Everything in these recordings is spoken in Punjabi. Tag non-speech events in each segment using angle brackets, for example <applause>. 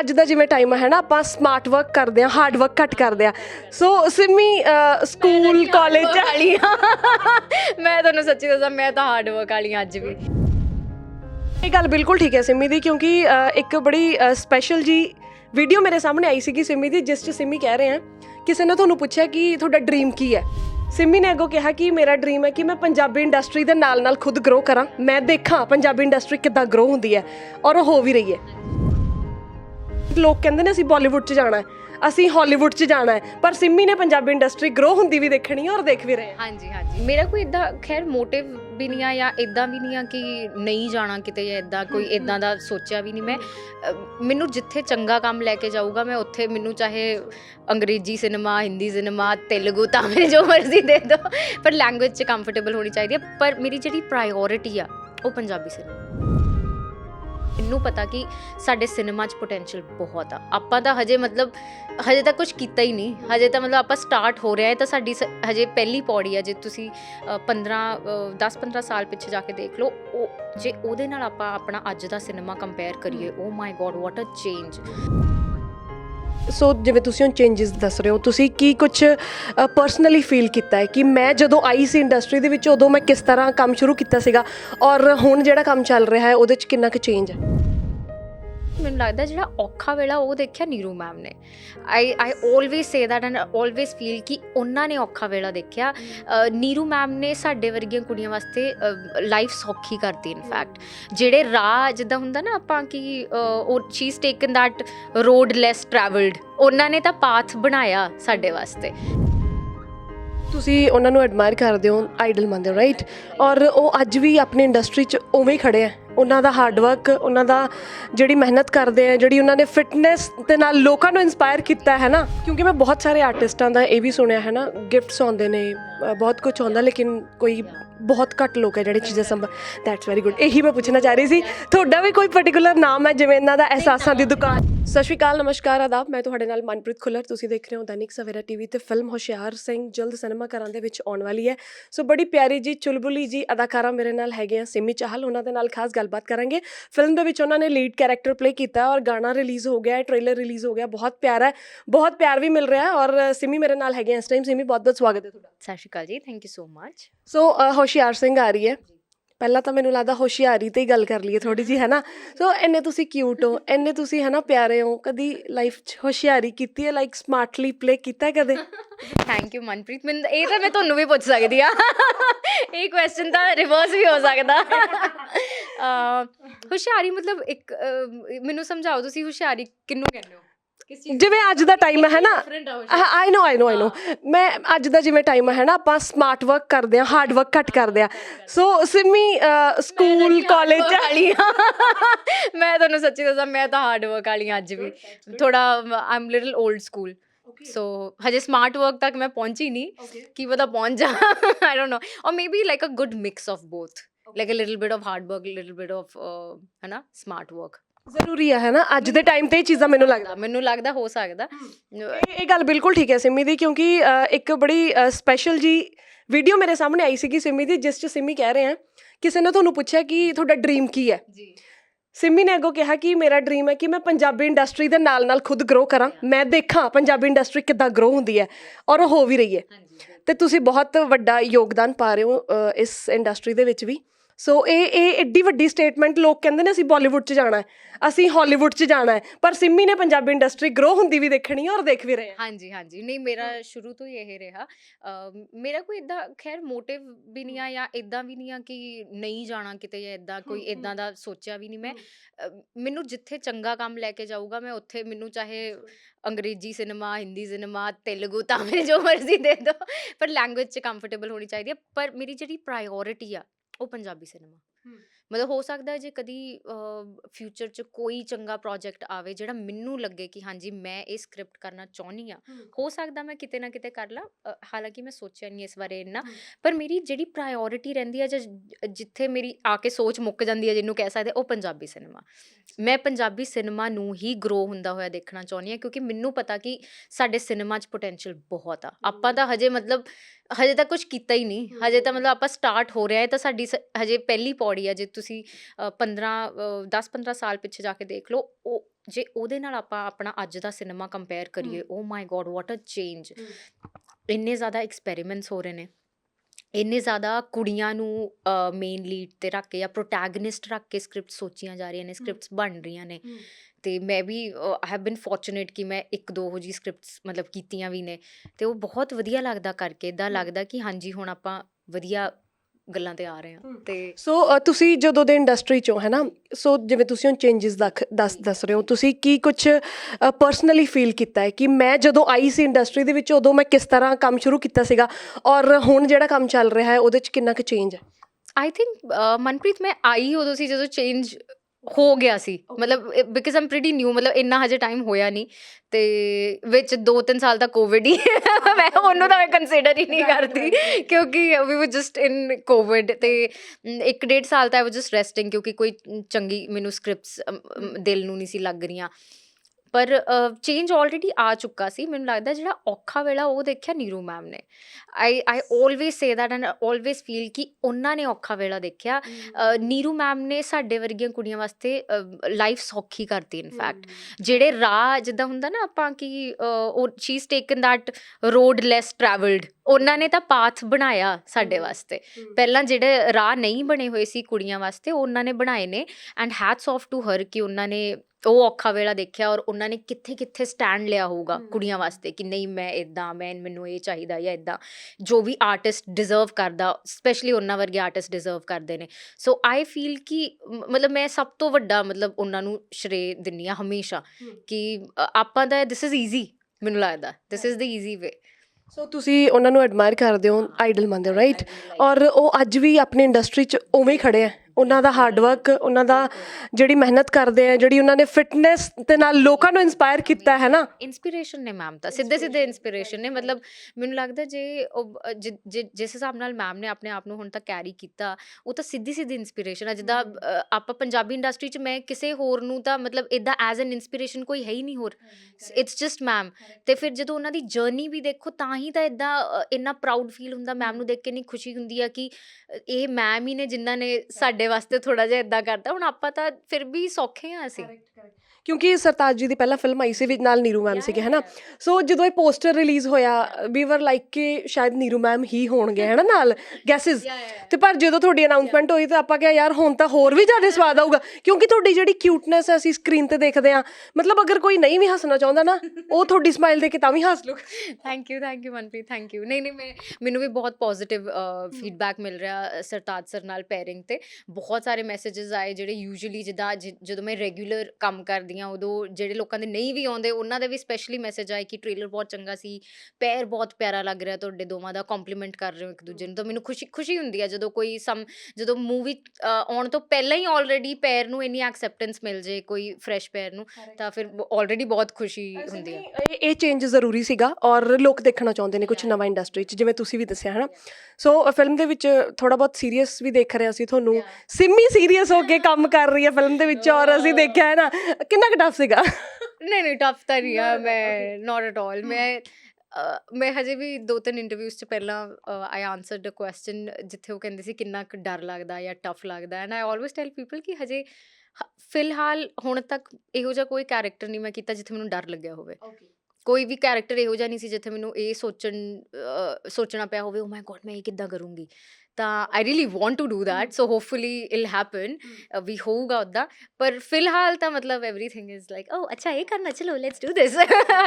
ਅੱਜ ਦਾ ਜਿਵੇਂ ਟਾਈਮ ਹੈ ਨਾ ਆਪਾਂ ਸਮਾਰਟ ਵਰਕ ਕਰਦੇ ਆ ਹਾਰਡ ਵਰਕ ਘੱਟ ਕਰਦੇ ਆ ਸੋ ਸਿੰਮੀ ਅ, ਸਕੂਲ ਕਾਲਜ ਵਾਲੀ ਹਾਂ <laughs> ਮੈਂ ਤੁਹਾਨੂੰ ਸੱਚੀ ਦੱਸਾਂ ਮੈਂ ਤਾਂ ਹਾਰਡ ਵਰਕ ਵਾਲੀ ਹਾਂ ਅੱਜ ਵੀ। ਇਹ ਗੱਲ ਬਿਲਕੁਲ ਠੀਕ ਹੈ ਸਿੰਮੀ ਦੀ ਕਿਉਂਕਿ ਅ, ਇੱਕ ਬੜੀ ਸਪੈਸ਼ਲ ਜੀ ਵੀਡੀਓ ਮੇਰੇ ਸਾਹਮਣੇ ਆਈ ਸੀਗੀ ਸਿੰਮੀ ਦੀ ਜਿਸ 'ਚ ਸਿੰਮੀ ਕਹਿ ਰਹੇ ਆ ਕਿਸੇ ਨੇ ਤੁਹਾਨੂੰ ਪੁੱਛਿਆ ਕਿ ਤੁਹਾਡਾ ਡ੍ਰੀਮ ਕੀ ਹੈ। ਸਿੰਮੀ ਨੇ ਅੱਗੋਂ ਕਿਹਾ ਕਿ ਮੇਰਾ ਡ੍ਰੀਮ ਹੈ ਕਿ ਮੈਂ ਪੰਜਾਬੀ ਇੰਡਸਟਰੀ ਦੇ ਨਾਲ ਨਾਲ ਖੁਦ ਗਰੋ ਕਰਾਂ। ਮੈਂ ਦੇਖਾਂ ਪੰਜਾਬੀ ਇੰਡਸਟਰੀ ਕਿੱਦਾਂ ਗਰੋ ਹੁੰਦੀ ਹੈ ਔਰ ਉਹ ਹੋ ਵੀ ਰਹੀ ਹੈ। ਲੋਕ ਕਹਿੰਦੇ ਨੇ ਅਸੀਂ ਬਾਲੀਵੁੱਡ 'ਚ ਜਾਣਾ ਹੈ ਅਸੀਂ ਹਾਲੀਵੁੱਡ 'ਚ ਜਾਣਾ ਹੈ ਪਰ ਸਿੰਮੀ ਨੇ ਪੰਜਾਬੀ ਇੰਡਸਟਰੀ ਗਰੋ ਹੁੰਦੀ ਵੀ ਦੇਖਣੀ ਹੈ ਔਰ ਦੇਖ ਵੀ ਰਹੇ ਹਾਂ। ਹਾਂਜੀ ਹਾਂਜੀ। ਮੇਰਾ ਕੋਈ ਇਦਾਂ ਖੈਰ ਮੋਟਿਵ ਵੀ ਨਹੀਂ ਆ ਜਾਂ ਇਦਾਂ ਵੀ ਨਹੀਂ ਆ ਕਿ ਨਹੀਂ ਜਾਣਾ ਕਿਤੇ ਜਾਂ ਇਦਾਂ ਕੋਈ ਇਦਾਂ ਦਾ ਸੋਚਿਆ ਵੀ ਨਹੀਂ। ਮੈਂ ਮੈਨੂੰ ਜਿੱਥੇ ਚੰਗਾ ਕੰਮ ਲੈ ਕੇ ਜਾਊਗਾ ਮੈਂ ਉੱਥੇ ਮੈਨੂੰ ਚਾਹੇ ਅੰਗਰੇਜ਼ੀ ਸਿਨੇਮਾ ਹਿੰਦੀ ਸਿਨੇਮਾ ਤੇਲਗੂ ਤਾਮਿਲ ਜੋ ਮਰਜ਼ੀ ਦੇ ਦੋ ਪਰ ਲੈਂਗੁਏਜ 'ਚ ਕੰਫਰਟੇਬਲ ਹੋਣੀ ਚਾਹੀਦੀ ਹੈ। ਪਰ ਮੇਰੀ ਜਿਹੜੀ ਪ੍ਰਾਇੋਰਿਟੀ ਆ ਉਹ ਪੰਜਾਬੀ ਸਿਨੇਮਾ। ਮੈਨੂੰ ਪਤਾ ਕਿ ਸਾਡੇ ਸਿਨੇਮਾ 'ਚ ਪੋਟੈਂਸ਼ੀਅਲ ਬਹੁਤ ਆ। ਆਪਾਂ ਤਾਂ ਹਜੇ ਮਤਲਬ ਹਜੇ ਤਾਂ ਕੁਝ ਕੀਤਾ ਹੀ ਨਹੀਂ। ਹਜੇ ਤਾਂ ਮਤਲਬ ਆਪਾਂ ਸਟਾਰਟ ਹੋ ਰਿਹਾ ਹੈ ਤਾਂ ਸਾਡੀ ਸ- ਹਜੇ ਪਹਿਲੀ ਪੌੜੀ ਆ। ਜੇ ਤੁਸੀਂ ਅ, 15 10 15 ਸਾਲ ਪਿੱਛੇ ਜਾ ਕੇ ਦੇਖ ਲਓ ਉਹ ਜੇ ਉਹਦੇ ਨਾਲ ਆਪਾਂ ਆਪਣਾ ਅੱਜ ਦਾ ਸਿਨੇਮਾ ਕੰਪੇਅਰ ਕਰੀਏ ਓ my god what a change so ਜਿਵੇਂ ਤੁਸੀਂ ਹੁਣ ਚੇਂजेस ਦੱਸ ਰਹੇ ਹੋ, ਤੁਸੀਂ ਕੀ ਕੁਝ ਪਰਸਨਲੀ ਫੀਲ ਕੀਤਾ ਹੈ ਕਿ ਮੈਂ ਜਦੋਂ ਆਈ ਸੀ ਇੰਡਸਟਰੀ ਦੇ ਵਿੱਚ, ਉਦੋਂ ਮੈਂ ਕਿਸ ਤਰ੍ਹਾਂ ਕੰਮ ਸ਼ੁਰੂ ਕੀਤਾ ਸੀਗਾ ਔਰ ਹੁਣ ਜਿਹੜਾ ਕੰਮ ਚੱਲ ਰਿਹਾ ਹੈ, ਉਹਦੇ 'ਚ ਕਿੰਨਾ ਕੁ ਚੇਂਜ ਹੈ? ਮੈਨੂੰ ਲੱਗਦਾ ਜਿਹੜਾ ਔਖਾ ਵੇਲਾ ਉਹ ਦੇਖਿਆ ਨੀਰੂ ਮੈਮ ਨੇ। I I always say that and always feel ਕਿ ਉਹਨਾਂ ਨੇ ਔਖਾ ਵੇਲਾ ਦੇਖਿਆ। ਨੀਰੂ ਮੈਮ ਨੇ ਸਾਡੇ ਵਰਗੀਆਂ ਕੁੜੀਆਂ ਵਾਸਤੇ ਲਾਈਫ ਸੌਖੀ ਕਰਤੀ ਇਨਫੈਕਟ ਜਿਹੜੇ ਰਾਹ ਜਿੱਦਾਂ ਹੁੰਦਾ ਨਾ ਆਪਾਂ ਕਿ ਉਹ ਚੀਜ਼ taken that road less travelled ਉਹਨਾਂ ਨੇ ਤਾਂ ਪਾਥ ਬਣਾਇਆ ਸਾਡੇ ਵਾਸਤੇ। ਤੁਸੀਂ ਉਹਨਾਂ ਨੂੰ ਐਡਮਾਇਰ ਕਰਦੇ ਹੋ ਆਈਡਲ ਮੰਨਦੇ ਹੋ ਰਾਈਟ ਔਰ ਉਹ ਅੱਜ ਵੀ ਆਪਣੀ ਇੰਡਸਟਰੀ 'ਚ ਉਵੇਂ ਹੀ ਖੜੇ ਆ। ਉਹਨਾਂ ਦਾ ਹਾਰਡ ਵਰਕ ਉਹਨਾਂ ਦਾ ਜਿਹੜੀ ਮਿਹਨਤ ਕਰਦੇ ਆ, ਜਿਹੜੀ ਉਹਨਾਂ ਨੇ ਫਿਟਨੈਸ ਦੇ ਨਾਲ ਲੋਕਾਂ ਨੂੰ ਇਨਸਪਾਇਰ ਕੀਤਾ ਹੈ ਨਾ। ਕਿਉਂਕਿ ਮੈਂ ਬਹੁਤ ਸਾਰੇ ਆਰਟਿਸਟਾਂ ਦਾ ਇਹ ਵੀ ਸੁਣਿਆ ਹੈ ਨਾ ਗਿਫਟਸ ਆਉਂਦੇ ਨੇ ਬਹੁਤ ਕੁਝ ਆਉਂਦਾ, ਲੇਕਿਨ ਕੋਈ ਬਹੁਤ ਘੱਟ ਲੋਕ ਹੈ ਜਿਹੜੇ ਚੀਜ਼ਾਂ ਸੰਭਲ ਦੈਟਸ ਵੈਰੀ ਗੁੱਡ ਇਹੀ ਮੈਂ ਪੁੱਛਣਾ ਚਾਹ ਰਹੀ ਸੀ। ਤੁਹਾਡਾ ਵੀ ਕੋਈ ਪਾਰਟਿਕੂਲਰ ਨਾਮ ਹੈ ਜਿਵੇਂ ਇਹਨਾਂ ਦਾ ਅਹਿਸਾਸਾਂ ਦੀ ਦੁਕਾਨ। ਸਤਿ ਸ਼੍ਰੀ ਅਕਾਲ ਨਮਸਕਾਰ ਆਦਾਬ। ਮੈਂ ਤੁਹਾਡੇ ਨਾਲ ਮਨਪ੍ਰੀਤ ਖੁੱਲਰ। ਤੁਸੀਂ ਦੇਖ ਰਹੇ ਹੋ ਦੈਨਿਕ ਸਵੇਰਾ ਟੀਵੀ ਤੇ ਫਿਲਮ ਹੁਸ਼ਿਆਰ ਸਿੰਘ ਜਲਦ ਸਿਨੇਮਾ ਘਰਾਂ ਦੇ ਵਿੱਚ ਆਉਣ ਵਾਲੀ ਹੈ। ਸੋ ਬੜੀ ਪਿਆਰੀ ਜੀ ਚੁਲਬੁਲੀ ਜੀ ਅਦਾਕਾਰਾ ਮੇਰੇ ਨਾਲ ਹੈਗੇ ਆ ਸਿਮੀ ਚਾਹਲ। ਉਹਨਾਂ ਦੇ ਨਾਲ ਖਾਸ ਗੱਲਬਾਤ ਕਰਾਂਗੇ। ਫਿਲਮ ਦੇ ਵਿੱਚ ਉਹਨਾਂ ਨੇ ਲੀਡ ਕੈਰੈਕਟਰ ਪਲੇ ਕੀਤਾ ਔਰ ਗਾਣਾ ਰਿਲੀਜ਼ ਹੋ ਗਿਆ ਹੈ ਟ੍ਰੇਲਰ ਰਿਲੀਜ਼ ਹੋ ਗਿਆ। ਬਹੁਤ ਪਿਆਰਾ ਹੈ। ਬਹੁਤ ਪਿਆਰ ਵੀ ਮਿਲ ਰਿਹਾ ਔਰ ਸਿਮੀ ਮੇਰੇ ਨਾਲ ਹੈਗੇ ਆ ਇਸ ਟਾਈਮ ਸਿਮੀ ਬਹੁਤ ਬਹੁਤ ਸਵਾਗਤ ਹੈ ਤੁਹਾਡਾ। ਸਤਿ ਸ਼੍ਰੀ ਅਕਾਲ ਜੀ। Thank you so much so uh, Hushiar Singh ਆ ਰਹੀ ਹੈ। ਪਹਿਲਾਂ ਤਾਂ ਮੈਨੂੰ ਲੱਗਦਾ ਹੁਸ਼ਿਆਰੀ ਤੇ ਹੀ ਗੱਲ ਕਰ ਲਈਏ ਥੋੜੀ ਜੀ ਹੈ ਨਾ ਸੋ ਇੰਨੇ ਤੁਸੀਂ ਕਿਊਟ ਹੋ ਇੰਨੇ ਤੁਸੀਂ ਹੈ ਨਾ ਪਿਆਰੇ ਹੋ। ਕਦੀ ਲਾਈਫ 'ਚ ਹੁਸ਼ਿਆਰੀ ਕੀਤੀ ਹੈ? ਲਾਈਕ ਸਮਾਰਟਲੀ ਪਲੇ ਕੀਤਾ ਹੈ ਕਦੇ? ਥੈਂਕ ਯੂ ਮਨਪ੍ਰੀਤ ਮੈਨੂੰ ਇਹ ਤਾਂ ਮੈਂ ਤੁਹਾਨੂੰ ਵੀ ਪੁੱਛ ਸਕਦੀ ਆ ਇਹ ਕੁਐਸਚਨ ਤਾਂ ਰਿਵਰਸ ਵੀ ਹੋ ਸਕਦਾ। ਅਹ, ਹੁਸ਼ਿਆਰੀ ਮਤਲਬ ਇੱਕ ਅਹ, ਮੈਨੂੰ ਸਮਝਾਓ ਤੁਸੀਂ ਹੁਸ਼ਿਆਰੀ ਕਿੰਨੂੰ ਕਹਿੰਦੇ ਹੋ? ਜਿਵੇਂ ਅੱਜ ਦਾ ਟਾਈਮ ਹੈ ਨਾ Different ਆ ਹੁਸ਼ਿਆਰੀ। ਆਈ ਨੋ ਆਈ ਨੋ ਆਈ ਨੋ ਮੈਂ ਅੱਜ ਦਾ ਜਿਵੇਂ ਟਾਈਮ ਹੈ ਨਾ ਆਪਾਂ ਸਮਾਰਟ ਵਰਕ ਕਰਦੇ ਆ ਹਾਰਡ ਵਰਕ ਘੱਟ ਕਰਦੇ ਆ ਸੋ ਸਿੰਮੀ ਅ, ਸਕੂਲ ਕਾਲਜ ਵਾਲੀ ਹਾਂ ਮੈਂ ਤੁਹਾਨੂੰ ਸੱਚੀ ਦੱਸਾਂ ਮੈਂ ਤਾਂ ਹਾਰਡ ਵਰਕ ਵਾਲੀ ਹਾਂ ਅੱਜ ਵੀ ਥੋੜਾ I am little old school so ਹਜੇ ਸਮਾਰਟ ਵਰਕ ਤੱਕ ਮੈਂ ਪਹੁੰਚੀ ਨਹੀਂ ਕੀ ਪਤਾ ਪਹੁੰਚ ਜਾ I don't know or maybe like uh good mix of both like uh little bit of hard work little bit of ਹੈ ਨਾ ਸਮਾਰਟ ਵਰਕ ਜ਼ਰੂਰੀ ਹੈ ਨਾ ਅੱਜ ਦੇ ਟਾਈਮ ਤੇ ਇਹ ਚੀਜ਼ਾਂ ਮੈਨੂੰ ਲੱਗਦਾ। ਮੈਨੂੰ ਲੱਗਦਾ ਹੋ ਸਕਦਾ। ਇਹ ਇਹ ਗੱਲ ਬਿਲਕੁਲ ਠੀਕ ਹੈ ਸਿੰਮੀ ਦੀ ਕਿਉਂਕਿ ਅ, ਇੱਕ ਬੜੀ ਸਪੈਸ਼ਲ ਜੀ ਵੀਡੀਓ ਮੇਰੇ ਸਾਹਮਣੇ ਆਈ ਸੀਗੀ ਸਿੰਮੀ ਦੀ ਜਿਸ 'ਚ ਸਿੰਮੀ ਕਹਿ ਰਹੇ ਆ ਕਿਸੇ ਨੇ ਤੁਹਾਨੂੰ ਪੁੱਛਿਆ ਕਿ ਤੁਹਾਡਾ ਡ੍ਰੀਮ ਕੀ ਹੈ? ਜੀ। ਸਿੰਮੀ ਨੇ ਅੱਗੋਂ ਕਿਹਾ ਕਿ ਮੇਰਾ ਡ੍ਰੀਮ ਹੈ ਕਿ ਮੈਂ ਪੰਜਾਬੀ ਇੰਡਸਟਰੀ ਦੇ ਨਾਲ ਨਾਲ ਖੁਦ ਗਰੋ ਕਰਾਂ। ਮੈਂ ਦੇਖਾਂ ਪੰਜਾਬੀ ਇੰਡਸਟਰੀ ਕਿੱਦਾਂ ਗਰੋ ਹੁੰਦੀ ਹੈ ਔਰ ਉਹ ਹੋ ਵੀ ਰਹੀ ਹੈ। ਹਾਂਜੀ ਤੇ ਤੁਸੀਂ ਬਹੁਤ ਵੱਡਾ ਯੋਗਦਾਨ ਪਾ ਰਹੇ ਹੋ ਅ, ਇਸ ਇੰਡਸਟਰੀ ਦੇ ਵਿੱਚ ਵੀ। ਸੋ ਇਹ ਇਹ ਏਡੀ ਵੱਡੀ ਸਟੇਟਮੈਂਟ ਲੋਕ ਕਹਿੰਦੇ ਨੇ ਅਸੀਂ ਬਾਲੀਵੁੱਡ 'ਚ ਜਾਣਾ ਹੈ। ਅਸੀਂ ਹਾਲੀਵੁੱਡ 'ਚ ਜਾਣਾ ਹੈ। ਪਰ ਸਿੰਮੀ ਨੇ ਪੰਜਾਬੀ ਇੰਡਸਟਰੀ ਗਰੋ ਹੁੰਦੀ ਵੀ ਦੇਖਣੀ ਹੈ ਔਰ ਦੇਖ ਵੀ ਰਹੇ ਹਾਂ। ਹਾਂਜੀ ਹਾਂਜੀ। ਨਹੀਂ ਮੇਰਾ ਸ਼ੁਰੂ ਤੋਂ ਹੀ ਇਹ ਰਿਹਾ। ਮੇਰਾ ਕੋਈ ਇਦਾਂ ਖੈਰ ਮੋਟਿਵ ਵੀ ਨਹੀਂ ਆ ਜਾਂ ਇਦਾਂ ਵੀ ਨਹੀਂ ਆ ਕਿ ਨਹੀਂ ਜਾਣਾ ਕਿਤੇ ਜਾਂ ਇਦਾਂ ਕੋਈ। ਇਦਾਂ ਦਾ ਸੋਚਿਆ ਵੀ ਨਹੀਂ ਮੈਂ। ਮੈਨੂੰ ਜਿੱਥੇ ਚੰਗਾ ਕੰਮ ਲੈ ਕੇ ਜਾਊਗਾ ਮੈਂ ਉੱਥੇ ਮੈਨੂੰ ਚਾਹੇ ਅੰਗਰੇਜ਼ੀ ਸਿਨੇਮਾ ਹਿੰਦੀ ਸਿਨੇਮਾ ਤੇਲਗੂ ਤਾਮਿਲ ਜੋ ਮਰਜ਼ੀ ਦੇ ਦੋ ਪਰ ਲੈਂਗੁਏਜ 'ਚ ਕੰਫਰਟੇਬਲ ਹੋਣੀ ਚਾਹੀਦੀ ਹੈ। ਪਰ ਮੇਰੀ ਜਿਹੜੀ ਪ੍ਰਾਇੋਰਿਟੀ ਆ ਉਹ ਪੰਜਾਬੀ ਸਿਨੇਮਾ। ਮਤਲਬ ਹੋ ਸਕਦਾ ਜੇ ਕਦੀ ਫਿਊਚਰ 'ਚ ਕੋਈ ਚੰਗਾ ਪ੍ਰੋਜੈਕਟ ਆਵੇ ਜਿਹੜਾ ਮੈਨੂੰ ਲੱਗੇ ਕਿ ਹਾਂਜੀ ਮੈਂ ਇਹ ਸਕ੍ਰਿਪਟ ਕਰਨਾ ਚਾਹੁੰਦੀ ਆ ਹੋ। ਸਕਦਾ ਮੈਂ ਕਿਤੇ ਨਾ ਕਿਤੇ ਕਰ ਲਾਂ। ਹਾਲਾਂਕਿ ਮੈਂ ਸੋਚਿਆ ਨਹੀਂ ਇਸ ਬਾਰੇ ਇੰਨਾ। ਪਰ ਮੇਰੀ ਜਿਹੜੀ ਪ੍ਰਾਇੋਰਿਟੀ ਰਹਿੰਦੀ ਜ- ਜਿੱਥੇ ਮੇਰੀ ਆ ਕੇ ਸੋਚ ਮੁੱਕ ਜਾਂਦੀ ਹੈ ਜਿਹਨੂੰ ਕਹਿ ਸਕਦੇ ਉਹ ਪੰਜਾਬੀ ਸਿਨੇਮਾ ਮੈਂ ਪੰਜਾਬੀ ਸਿਨੇਮਾ ਨੂੰ ਹੀ ਗਰੋ ਹੁੰਦਾ ਹੋਇਆ ਦੇਖਣਾ ਚਾਹੁੰਦੀ ਹਾਂ ਕਿਉਂਕਿ ਮੈਨੂੰ ਪਤਾ ਕਿ ਸਾਡੇ ਸਿਨੇਮਾ 'ਚ ਪੋਟੈਂਸ਼ੀਅਲ ਬਹੁਤ ਆ। ਆਪਾਂ ਤਾਂ ਹਜੇ ਮਤਲਬ ਹਜੇ ਤੱਕ ਕੁਝ ਕੀਤਾ ਹੀ ਨਹੀਂ। ਹਜੇ ਤਾਂ ਮਤਲਬ ਆਪਾਂ ਸਟਾਰਟ ਹੋ ਰਿਹਾ ਹੈ ਤਾਂ ਸਾਡੀ ਸ- ਹਜੇ ਪਹਿਲੀ ਪੌੜੀ ਆ ਜੇ ਤੁਸੀਂ ਅ, 15 10 15 ਸਾਲ ਪਿੱਛੇ ਜਾ ਕੇ ਦੇਖ ਲਓ ਉਹ ਜੇ ਉਹਦੇ ਨਾਲ ਆਪਾਂ ਆਪਣਾ ਅੱਜ ਦਾ ਸਿਨੇਮਾ ਕੰਪੇਅਰ ਕਰੀਏ ਓ my god what a change ਇੰਨੇ ਜ਼ਿਆਦਾ ਐਕਸਪੈਰੀਮੈਂਟਸ ਹੋ ਰਹੇ ਨੇ। ਇੰਨੇ ਜ਼ਿਆਦਾ ਕੁੜੀਆਂ ਨੂੰ ਮੇਨ ਲੀਡ ਤੇ ਰੱਖ ਕੇ ਜਾਂ ਪ੍ਰੋਟੈਗਨਿਸਟ ਰੱਖ ਕੇ ਸਕ੍ਰਿਪਟ ਸੋਚੀਆਂ ਜਾ ਰਹੀਆਂ ਨੇ ਸਕ੍ਰਿਪਟਸ ਬਣ ਰਹੀਆਂ ਨੇ। ਤੇ ਮੈਂ ਵੀ ਆਈ ਹੈਵ ਬੀਨ ਫੋਰਚੂਨੇਟ ਕਿ ਮੈਂ ਇੱਕ ਦੋ ਹੋ ਜੀ ਸਕ੍ਰਿਪਟਸ ਮਤਲਬ ਕੀਤੀਆਂ ਵੀ ਨੇ। ਤੇ ਉਹ ਬਹੁਤ ਵਧੀਆ ਲੱਗਦਾ ਕਰਕੇ ਇਦਾਂ ਲੱਗਦਾ ਕਿ ਹਾਂਜੀ ਹੁਣ ਆਪਾਂ ਵਧੀਆ ਗੱਲਾਂ ਤੇ ਆ ਰਹੇ ਹਾਂ। ਤੇ ਸੋ ਤੁਸੀਂ ਜਦੋਂ ਦੇ ਇੰਡਸਟਰੀ ਚੋਂ ਹੈ ਨਾ ਸੋ ਜਿਵੇਂ ਤੁਸੀਂ ਹੁਣ ਚੇਂजेस ਦੱਸ ਦੱਸ ਰਹੇ ਹੋ ਤੁਸੀਂ ਕੀ ਕੁਝ ਪਰਸਨਲੀ ਫੀਲ ਕੀਤਾ ਹੈ ਕਿ ਮੈਂ ਜਦੋਂ ਆਈ ਸੀ ਇੰਡਸਟਰੀ ਦੇ ਵਿੱਚ ਉਦੋਂ ਮੈਂ ਕਿਸ ਤਰ੍ਹਾਂ ਕੰਮ ਸ਼ੁਰੂ ਕੀਤਾ ਸੀਗਾ? ਔਰ ਹੁਣ ਜਿਹੜਾ ਕੰਮ ਚੱਲ ਰਿਹਾ ਹੈ ਉਹਦੇ 'ਚ ਕਿੰਨਾ ਕੁ ਚੇਂਜ ਹੈ? ਆਈ ਥਿੰਕ ਮਨਪ੍ਰੀਤ ਮੈਂ ਆਈ ਉਦੋਂ ਸੀ ਜਦੋਂ ਚੇਂਜ ਹੋ ਗਿਆ ਸੀ। ਮਤਲਬ ਬਿਕਾਜ਼ ਆਮ ਪ੍ਰੀਟੀ ਨਿਊ ਮਤਲਬ ਇੰਨਾ ਹਜੇ ਟਾਈਮ ਹੋਇਆ ਨਹੀਂ। ਤੇ ਵਿੱਚ 2-3 ਸਾਲ ਦਾ ਕੋਵਿਡ ਹੀ ਮੈਂ ਉਹਨੂੰ ਤਾਂ ਮੈਂ ਕੰਸੀਡਰ ਹੀ ਨਹੀਂ ਕਰਦੀ ਕਿਉਂਕਿ ਵੀ ਵਰ ਜਸਟ ਇਨ ਕੋਵਿਡ ਤੇ ਮ, ਇੱਕ ਡੇਢ ਸਾਲ ਤਾਂ ਆਈ ਵਾਸ ਜਸਟ ਰੈਸਟਿੰਗ ਕਿਉਂਕਿ ਕੋਈ ਚੰਗੀ ਮੈਨੂੰ ਸਕ੍ਰਿਪਟਸ ਦਿਲ ਨੂੰ ਨਹੀਂ ਸੀ ਲੱਗ ਰਹੀਆਂ। ਪਰ ਚੇਂਜ ਆਲਰੇਡੀ ਆ ਚੁੱਕਾ ਸੀ। ਮੈਨੂੰ ਲੱਗਦਾ ਜਿਹੜਾ ਔਖਾ ਵੇਲਾ ਉਹ ਦੇਖਿਆ ਨੀਰੂ ਮੈਮ ਨੇ। I I always say that and always feel ਕਿ ਉਹਨਾਂ ਨੇ ਔਖਾ ਵੇਲਾ ਦੇਖਿਆ। ਨੀਰੂ ਮੈਮ ਨੇ ਸਾਡੇ ਵਰਗੀਆਂ ਕੁੜੀਆਂ ਵਾਸਤੇ ਲਾਈਫ ਸੌਖੀ ਕਰਤੀ ਇਨਫੈਕਟ ਜਿਹੜੇ ਰਾਹ ਜਿੱਦਾਂ ਹੁੰਦਾ ਨਾ ਆਪਾਂ ਕਿ ਉਹ is taken that road less travelled ਉਹਨਾਂ ਨੇ ਤਾਂ ਪਾਥ ਬਣਾਇਆ ਸਾਡੇ। ਵਾਸਤੇ। ਪਹਿਲਾਂ ਜਿਹੜੇ ਰਾਹ ਨਹੀਂ ਬਣੇ ਹੋਏ ਸੀ ਕੁੜੀਆਂ ਵਾਸਤੇ ਉਹ ਉਹਨਾਂ ਨੇ ਬਣਾਏ ਨੇ। And hats off to her ਕਿ ਉਹਨਾਂ ਨੇ ਉਹ ਔਖਾ ਵੇਲਾ ਦੇਖਿਆ ਔਰ ਉਹਨਾਂ ਨੇ ਕਿੱਥੇ ਕਿੱਥੇ ਸਟੈਂਡ ਲਿਆ ਹੋਊਗਾ। ਕੁੜੀਆਂ ਵਾਸਤੇ ਕਿ ਨਹੀਂ ਮੈਂ ਇਦਾਂ ਮੈਂ ਮੈਨੂੰ ਇਹ ਚਾਹੀਦਾ ਜਾਂ ਇਦਾਂ ਜੋ ਵੀ ਆਰਟਿਸਟ ਡਿਜ਼ਰਵ ਕਰਦਾ ਸਪੈਸ਼ਲੀ ਉਹਨਾਂ ਵਰਗੇ ਆਰਟਿਸਟ ਡਿਜ਼ਰਵ ਕਰਦੇ ਨੇ। ਸੋ ਆਈ ਫੀਲ ਕਿ ਮਤਲਬ ਮੈਂ ਸਭ ਤੋਂ ਵੱਡਾ ਮਤਲਬ ਉਹਨਾਂ ਨੂੰ ਸ਼ਰੇ ਦਿੰਨੀ ਆ ਹਮੇਸ਼ਾ ਹਮ। ਕਿ ਆਪਾਂ ਦਾ ਦਿਸ ਇਜ਼ ਈਜ਼ੀ ਮੈਨੂੰ ਲੱਗਦਾ। This is the easy way so ਤੁਸੀਂ ਉਹਨਾਂ ਨੂੰ ਐਡਮਾਇਰ ਕਰਦੇ ਹੋ ਆਈਡਲ ਮੰਨਦੇ ਹੋ ਰਾਈਟ ਔਰ ਉਹ ਅੱਜ ਵੀ ਆਪਣੀ ਇੰਡਸਟਰੀ 'ਚ ਉਵੇਂ ਹੀ ਖੜੇ ਆ। ਉਹਨਾਂ ਦਾ ਹਾਰਡ ਵਰਕ ਉਹਨਾਂ ਦਾ ਜਿਹੜੀ ਮਿਹਨਤ ਕਰਦੇ ਆ ਜਿਹੜੀ ਉਹਨਾਂ ਨੇ ਫਿਟਨੈਸ ਦੇ ਨਾਲ ਲੋਕਾਂ ਨੂੰ ਇਨਸਪਾਇਰ ਕੀਤਾ ਹੈ ਨਾ। ਇਨਸਪੀਰੇਸ਼ਨ ਨੇ ਮੈਮ ਤਾਂ ਸਿੱਧੇ ਸਿੱਧੇ ਇਨਸਪੀਰੇਸ਼ਨ ਨੇ ਮਤਲਬ ਮੈਨੂੰ ਲੱਗਦਾ ਜੇ ਜਿਸ ਹਿਸਾਬ ਨਾਲ ਮੈਮ ਨੇ ਆਪਣੇ ਆਪ ਨੂੰ ਹੁਣ ਤੱਕ ਕੈਰੀ ਕੀਤਾ ਉਹ ਤਾਂ ਸਿੱਧੀ ਸਿੱਧੀ ਇਨਸਪੀਰੇਸ਼ਨ ਹੈ ਜਿੱਦਾਂ ਆਪਾਂ ਪੰਜਾਬੀ ਇੰਡਸਟਰੀ 'ਚ ਮੈਂ ਕਿਸੇ ਹੋਰ ਨੂੰ ਤਾਂ ਮਤਲਬ ਇਦਾਂ ਐਜ਼ ਐਨ ਇਨਸਪੀਰੇਸ਼ਨ ਕੋਈ ਹੈ ਹੀ ਨਹੀਂ ਹੋਰ। ਇਟਸ ਜਸਟ ਮੈਮ ਤੇ ਫਿਰ ਜਦੋਂ ਉਹਨਾਂ ਦੀ ਜਰਨੀ ਵੀ ਦੇਖੋ ਤਾਂ ਹੀ ਤਾਂ ਇਦਾਂ ਇੰਨਾ ਪ੍ਰਾਊਡ ਫੀਲ ਹੁੰਦਾ ਮੈਮ ਨੂੰ ਦੇਖ ਕੇ ਇੰਨੀ ਖੁਸ਼ੀ ਹੁੰਦੀ ਆ ਕਿ ਇਹ ਮੈਮ ਹੀ ਨੇ ਜਿਨ੍ਹਾਂ ਨੇ ਸਾਡੇ ਵਾਸਤੇ ਥੋੜਾ ਜਿਹਾ ਇਦਾਂ ਕਰਤਾ ਹੁਣ ਆਪਾਂ ਤਾਂ ਫਿਰ ਵੀ ਸੌਖੇ ਆ ਅਸੀਂ। ਕਿਉਂਕਿ ਸਰਤਾਜ ਜੀ ਦੀ ਪਹਿਲਾਂ ਫਿਲਮ ਆਈ ਸੀ ਵੀ ਨਾਲ ਨੀਰੂ ਮੈਮ ਸੀਗੇ ਹੈ ਨਾ ਸੋ ਜਦੋਂ ਇਹ ਪੋਸਟਰ ਰਿਲੀਜ਼ ਹੋਇਆ ਵੀ ਵਰ ਲਾਈਕ ਕਿ ਸ਼ਾਇਦ ਨੀਰੂ ਮੈਮ ਹੀ ਹੋਣਗੇ ਹੈ ਨਾ ਨਾਲ ਗੈਸਸ ਤੇ ਪਰ ਜਦੋਂ ਤੁਹਾਡੀ ਅਨਾਉਂਸਮੈਂਟ ਹੋਈ ਤਾਂ ਆਪਾਂ ਕਿਹਾ ਯਾਰ ਹੁਣ ਤਾਂ ਹੋਰ ਵੀ ਜ਼ਿਆਦਾ ਸਵਾਦ ਆਊਗਾ। ਕਿਉਂਕਿ ਤੁਹਾਡੀ ਜਿਹੜੀ ਕਿਊਟਨੈਸ ਅਸੀਂ ਸਕਰੀਨ ਤੇ ਦੇਖਦੇ ਆ ਮਤਲਬ ਅਗਰ ਕੋਈ ਨਹੀਂ ਵੀ ਹੱਸਣਾ ਚਾਹੁੰਦਾ ਨਾ ਉਹ ਤੁਹਾਡੀ ਸਮਾਈਲ ਦੇਖ ਕੇ ਤਾਂ ਵੀ ਹੱਸ ਲੂਗਾ thank you thank you Manpreet thank you ਨਹੀਂ ਨਹੀਂ ਮੈਨੂੰ ਵੀ ਬਹੁਤ ਪੋਜ਼ਿਟਿਵ ਫੀਡਬੈਕ ਮਿਲ ਰਿਹਾ ਸਰਤਾਜ ਸਰ ਨਾਲ ਪੈਰਿੰਗ ਤੇ। ਬਹੁਤ ਸਾਰੇ ਮੈਸੇजेस ਆਏ ਜਿਹੜੇ ਯੂਜੂਲੀ ਜਿੱਦਾਂ ਜਿ- ਜਦੋਂ ਮੈਂ ਰੈਗੂਲਰ ਕੰਮ ਕਰਦੀ ਹਾਂ ਉਦੋਂ ਜਿਹੜੇ ਲੋਕਾਂ ਦੇ ਨਹੀਂ ਵੀ ਆਉਂਦੇ ਉਹਨਾਂ ਦੇ ਵੀ ਸਪੈਸ਼ਲੀ ਮੈਸੇਜ ਆਏ ਕਿ ਟ੍ਰੇਲਰ ਬਹੁਤ ਚੰਗਾ ਸੀ ਪੈਰ ਬਹੁਤ ਪਿਆਰਾ ਲੱਗ ਰਿਹਾ ਤੁਹਾਡੇ ਦੋਵਾਂ ਦਾ ਕੰਪਲੀਮੈਂਟ ਕਰ ਰਹੇ ਹੋ ਇੱਕ ਦੂਜੇ ਨੂੰ। ਤਾਂ ਮੈਨੂੰ ਖੁਸ਼ੀ ਖੁਸ਼ੀ ਹੁੰਦੀ ਹੈ ਜਦੋਂ ਕੋਈ ਸਮ ਜਦੋਂ ਮੂਵੀ ਆਉਣ ਤੋਂ ਪਹਿਲਾਂ ਹੀ ਆਲਰੇਡੀ ਪੈਰ ਨੂੰ ਇੰਨੀ ਐਕਸੈਪਟੈਂਸ ਮਿਲ ਜੇ ਕੋਈ ਫਰੈਸ਼ ਪੈਰ ਨੂੰ ਤਾਂ ਫਿਰ ਆਲਰੇਡੀ ਬਹੁਤ ਖੁਸ਼ੀ ਹੁੰਦੀ ਹੈ ਇਹ ਇਹ ਚੇਂਜ ਜ਼ਰੂਰੀ ਸੀਗਾ ਔਰ ਲੋਕ ਦੇਖਣਾ ਚਾਹੁੰਦੇ ਨੇ ਕੁਝ ਨਵਾਂ ਇੰਡਸਟਰੀ 'ਚ ਜਿਵੇਂ ਤੁਸੀਂ ਵੀ ਦੱਸਿਆ ਹੈ ਨਾ ਸੋ ਫਿਲਮ ਦੇ ਵਿੱਚ ਥੋੜਾ ਬਹੁਤ ਸੀਰੀਅਸ ਵੀ ਦੇਖ ਰਿਹਾ ਸੀ ਤੁਹਾਨੂੰ ਸਿੰਮੀ ਸੀਰੀਅਸ ਹੋ ਕੇ ਕੰਮ ਕਰ ਰਹੀ ਹੈ ਫਿਲਮ ਦੇ ਵਿੱਚ ਔਰ ਅਸੀਂ ਦੇਖਿਆ ਹੈ ਨਾ ਕਿੰਨਾ ਕੁ ਟਫ ਸੀਗਾ? ਨਹੀਂ ਨਹੀਂ ਟਫ ਤਾਂ ਨਹੀਂ ਆ ਮੈਂ ਨਾਟ ਐਟ ਆਲ ਮੈਂ ਮੈਂ ਹਜੇ ਵੀ ਦੋ ਤਿੰਨ ਇੰਟਰਵਿਊਜ਼ ਚ ਪਹਿਲਾਂ ਆਈ ਆਨਸਰਡ ਅ ਕੁਐਸਚਨ ਜਿੱਥੇ ਉਹ ਕਹਿੰਦੇ ਸੀ ਕਿੰਨਾ ਕੁ ਡਰ ਲੱਗਦਾ ਜਾਂ ਟਫ ਲੱਗਦਾ and I always tell people ਕਿ ਹਜੇ ਫਿਲਹਾਲ ਹੁਣ ਤੱਕ ਇਹੋ ਜਿਹਾ ਕੋਈ ਕੈਰੈਕਟਰ ਨਹੀਂ ਮੈਂ ਕੀਤਾ ਜਿੱਥੇ ਮੈਨੂੰ ਡਰ ਲੱਗਿਆ ਹੋਵੇ। ਕੋਈ ਵੀ ਕੈਰੈਕਟਰ ਇਹੋ ਜਿਹਾ ਨਹੀਂ ਸੀ ਜਿੱਥੇ ਮੈਨੂੰ ਇਹ ਸੋਚਣ ਸੋਚਣਾ ਪਿਆ ਹੋਵੇ ਓ ਮਾਈ ਗॉड ਮੈਂ ਇਹ ਕਿੱਦਾਂ ਕਰੂੰਗੀ? ਤਾਂ I really want to do that so hopefully it'll happen ਵੀ ਹੋਊਗਾ ਉੱਦਾਂ ਪਰ ਫਿਲਹਾਲ ਤਾਂ ਮਤਲਬ एवरीथिंग ਇਜ਼ ਲਾਈਕ ਓ ਅੱਛਾ ਇਹ ਕਰਨਾ ਚਲੋ ਲੈਟਸ ਡੂ ਦਿਸ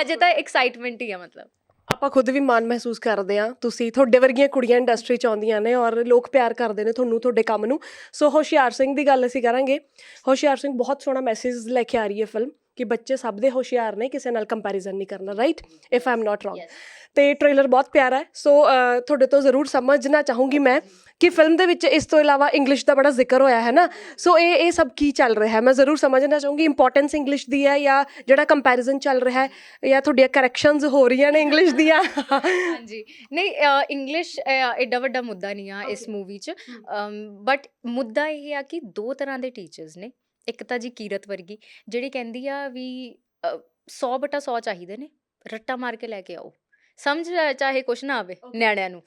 ਅਜੇ ਤਾਂ ਐਕਸਾਈਟਮੈਂਟ ਹੀ ਆ ਮਤਲਬ ਆਪਾਂ ਖੁਦ ਵੀ ਮਾਣ ਮਹਿਸੂਸ ਕਰਦੇ ਆ ਤੁਸੀਂ ਤੁਹਾਡੇ ਵਰਗੀਆਂ ਕੁੜੀਆਂ ਇੰਡਸਟਰੀ 'ਚ ਆਉਂਦੀਆਂ ਨੇ ਔਰ ਲੋਕ ਪਿਆਰ ਕਰਦੇ ਨੇ ਤੁਹਾਨੂੰ ਤੁਹਾਡੇ ਕੰਮ ਨੂੰ ਸੋ ਹੋਸ਼ਿਆਰ ਸਿੰਘ ਦੀ ਗੱਲ ਅਸੀਂ ਕਰਾਂਗੇ ਹੋਸ਼ਿਆਰ ਸਿੰਘ ਬਹੁਤ ਸੋਹਣਾ ਮੈਸੇਜ ਲੈ ਕੇ ਆ ਰਹੀ ਹੈ ਫਿਲਮ ਕਿ ਬੱਚੇ ਸਭ ਦੇ ਹੋਸ਼ਿਆਰ ਨੇ ਕਿਸੇ ਨਾਲ ਕੰਪੈਰੀਜ਼ਨ ਨਹੀਂ ਕਰਨਾ right if I am not wrong ਤੇ ਟ੍ਰੇਲਰ ਬਹੁਤ ਪਿਆਰਾ ਹੈ ਸੋ ਤੁਹਾਡੇ ਤੋਂ ਜ਼ਰੂਰ ਸਮਝਣਾ ਚਾਹੂੰਗੀ ਮੈਂ ਕਿ ਫਿਲਮ ਦੇ ਵਿੱਚ ਇਸ ਤੋਂ ਇਲਾਵਾ ਇੰਗਲਿਸ਼ ਦਾ ਬੜਾ ਜ਼ਿਕਰ ਹੋਇਆ ਹੈ ਨਾ? ਸੋ ਇਹ ਇਹ ਸਭ ਕੀ ਚੱਲ ਰਿਹਾ ਹੈ? ਮੈਂ ਜ਼ਰੂਰ ਸਮਝਣਾ ਚਾਹੂੰਗੀ ਇੰਪੋਰਟੈਂਸ ਇੰਗਲਿਸ਼ ਦੀ ਹੈ ਜਾਂ ਜਿਹੜਾ ਕੰਪੈਰੀਜ਼ਨ ਚੱਲ ਰਿਹਾ ਹੈ ਜਾਂ ਤੁਹਾਡੀਆਂ ਕਰੈਕਸ਼ਨਸ ਹੋ ਰਹੀਆਂ ਨੇ ਇੰਗਲਿਸ਼ ਦੀਆਂ? ਹਾਂਜੀ। ਨਹੀਂ ਇੰਗਲਿਸ਼ ਐਡਾ ਵੱਡਾ ਮੁੱਦਾ ਨਹੀਂ ਆ ਇਸ ਮੂਵੀ 'ਚ। ਬਟ ਮੁੱਦਾ ਇਹ ਆ ਕਿ ਦੋ ਤਰ੍ਹਾਂ ਦੇ ਟੀਚਰਸ ਨੇ। ਇੱਕ ਤਾਂ ਜੀ ਕੀਰਤ ਵਰਗੀ ਜਿਹੜੀ ਕਹਿੰਦੀ ਆ ਵੀ 100 ਬਟਾ 100 ਚਾਹੀਦੇ ਨੇ ਰੱਟਾ ਮਾਰ ਕੇ ਲੈ ਕੇ ਆਓ। ਸਮਝ ਚਾਹੇ ਕੁਛ ਨਾ ਆਵੇ ਨਿਆਣਿਆਂ ਨੂੰ।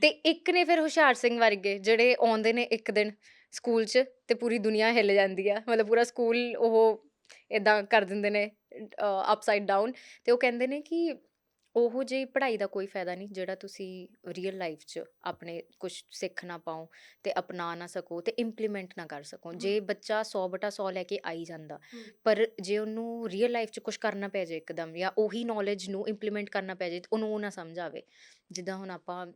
ਤੇ ਇੱਕ ਨੇ ਫਿਰ ਹੁਸ਼ਿਆਰ ਸਿੰਘ ਵਰਗੇ ਜਿਹੜੇ ਆਉਂਦੇ ਨੇ ਇੱਕ ਦਿਨ ਸਕੂਲ 'ਚ ਤੇ ਪੂਰੀ ਦੁਨੀਆ ਹਿੱਲ ਜਾਂਦੀ ਆ। ਮਤਲਬ ਪੂਰਾ ਸਕੂਲ ਉਹ ਇਦਾਂ ਕਰ ਦਿੰਦੇ ਨੇ ਅਪਸਾਈਡ ਡਾਊਨ ਤੇ ਉਹ ਕਹਿੰਦੇ ਨੇ ਕਿ ਉਹੋ ਜਿਹੀ ਪੜ੍ਹਾਈ ਦਾ ਕੋਈ ਫਾਇਦਾ ਨਹੀਂ ਜਿਹੜਾ ਤੁਸੀਂ ਰੀਅਲ ਲਾਈਫ 'ਚ ਆਪਣੇ ਕੁਝ ਸਿੱਖ ਨਾ ਪਾਓ ਤੇ ਅਪਣਾ ਨਾ ਸਕੋ ਤੇ ਇੰਪਲੀਮੈਂਟ ਨਾ ਕਰ ਸਕੋ। ਜੇ ਬੱਚਾ 100 ਬਟਾ 100 ਲੈ ਕੇ ਆਈ ਜਾਂਦਾ। ਪਰ ਜੇ ਉਹਨੂੰ ਰੀਅਲ ਲਾਈਫ 'ਚ ਕੁਝ ਕਰਨਾ ਪੈ ਜਾਏ ਇੱਕਦਮ ਜਾਂ ਉਹੀ ਨੌਲੇਜ ਨੂੰ ਇੰਪਲੀਮੈਂਟ ਕਰਨਾ ਪੈ ਜਾਏ ਤੇ ਉਹਨੂੰ ਉਹ ਨਾ ਸਮਝ ਆਵੇ। ਜਿੱਦਾਂ ਹੁਣ ਆਪਾਂ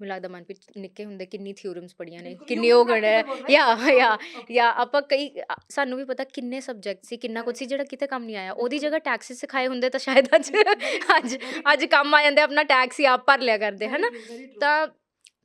ਮੈਨੂੰ ਲੱਗਦਾ ਮਨਪ੍ਰੀਤ ਨਿੱਕੇ ਹੁੰਦੇ ਕਿੰਨੀ ਥਿਊਰਮਸ ਪੜੀਆਂ ਨੇ ਕਿੰਨੀ ਉਹ ਗਣਾ ਯਾ ਯਾ ਜਾਂ ਆਪਾਂ ਕਈ ਸਾਨੂੰ ਵੀ ਪਤਾ ਕਿੰਨੇ ਸਬਜੈਕਟ ਸੀ ਕਿੰਨਾ ਕੁਝ ਸੀ ਜਿਹੜਾ ਕਿਤੇ ਕੰਮ ਨਹੀਂ ਆਇਆ ਉਹਦੀ ਜਗ੍ਹਾ ਟੈਕਸਿਸ ਸਿਖਾਏ ਹੁੰਦੇ ਤਾਂ ਸ਼ਾਇਦ ਅੱਜ <laughs> ਅੱਜ ਅੱਜ ਕੰਮ ਆ ਜਾਂਦੇ ਆਪਣਾ ਟੈਕਸ ਹੀ ਆਪ ਭਰ ਲਿਆ ਕਰਦੇ ਹਨਾ ਤਾਂ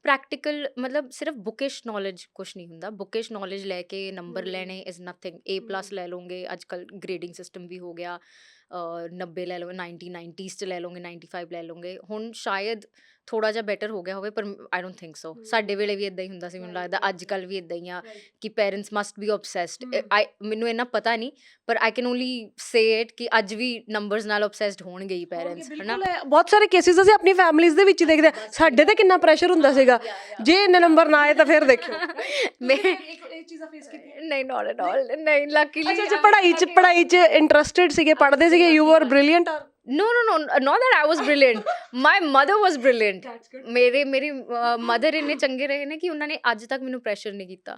ਪ੍ਰੈਕਟੀਕਲ ਮਤਲਬ ਸਿਰਫ ਬੁਕਿਸ਼ ਨੌਲੇਜ ਕੁਝ ਨਹੀਂ ਹੁੰਦਾ ਬੁਕਿਸ਼ ਨੌਲੇਜ ਲੈ ਕੇ ਨੰਬਰ। ਲੈਣੇ ਇਜ਼ ਨਥਿੰਗ A+ ਹਮ। ਲੈ ਲਓਗੇ ਅੱਜ ਕੱਲ ਗ੍ਰੇਡਿੰਗ ਸਿਸਟਮ ਵੀ ਹੋ ਗਿਆ ਅ, 90 ਲੈ ਲਓਗੇ 90 90s ਚ ਲੈ ਲਓਗੇ 95 ਲੈ ਲਓਗੇ ਹੁਣ ਸ਼ਾਇਦ ਥੋੜਾ ਜਿਹਾ ਬੈਟਰ ਹੋ ਗਿਆ ਹੋਵੇ ਪਰ ਆਈ ਡੋਨਟ ਥਿੰਕ ਸੋ। ਸਾਡੇ ਵੇਲੇ ਵੀ ਇਦਾਂ ਹੀ ਹੁੰਦਾ ਸੀ ਮੈਨੂੰ ਲੱਗਦਾ. ਅੱਜ ਕੱਲ ਵੀ ਇਦਾਂ ਹੀ ਆ. ਕਿ parents must be obsessed. I ਮੈਨੂੰ ਇਹਨਾਂ ਪਤਾ ਨਹੀਂ ਪਰ I can only say it ਕਿ ਅੱਜ ਵੀ ਨੰਬਰਸ ਨਾਲ ਆਬਸੈਸਡ ਹੋਣਗੇ ਹੀ ਪੈਰੈਂਟਸ ਹਨਾ। ਬਹੁਤ ਸਾਰੇ ਕੇਸਿਸ ਅਸੀਂ ਆਪਣੀ ਫੈਮਿਲੀਜ਼ ਦੇ ਵਿੱਚ ਹੀ ਦੇਖਦੇ ਸਾਡੇ ਤੇ ਕਿੰਨਾ ਪ੍ਰੈਸ਼ਰ ਹੁੰਦਾ ਸੀਗਾ। ਜੇ ਇੰਨੇ ਨੰਬਰ ਨਾ ਆਏ ਤਾਂ ਫਿਰ ਦੇਖਿਓ। <laughs> ਮੈਂ ਇਹ ਚੀਜ਼ਾਂ ਫੇਸ ਨਹੀਂ ਨਾਟ ਐਟ ਆਲ ਨਹੀਂ ਲੱਕੀਲੀ ਅੱਛਾ ਅੱਛਾ ਪੜ੍ਹਾਈ ਚ ਪੜ੍ਹਾਈ ਚ ਇੰਟਰਸਟਿਡ ਸੀਗੇ ਪੜ੍ਹਦੇ ਸੀਗੇ। You are brilliant are no no no not that i was brilliant. <laughs> My mother was brilliant. ਮੇਰੇ ਮੇਰੀ ਮਦਰ ਇੰਨੇ ਚੰਗੇ ਰਹੇ ਨੇ ਕਿ ਉਹਨਾਂ ਨੇ ਅੱਜ ਤੱਕ ਮੈਨੂੰ ਪ੍ਰੈਸ਼ਰ ਨਹੀਂ ਕੀਤਾ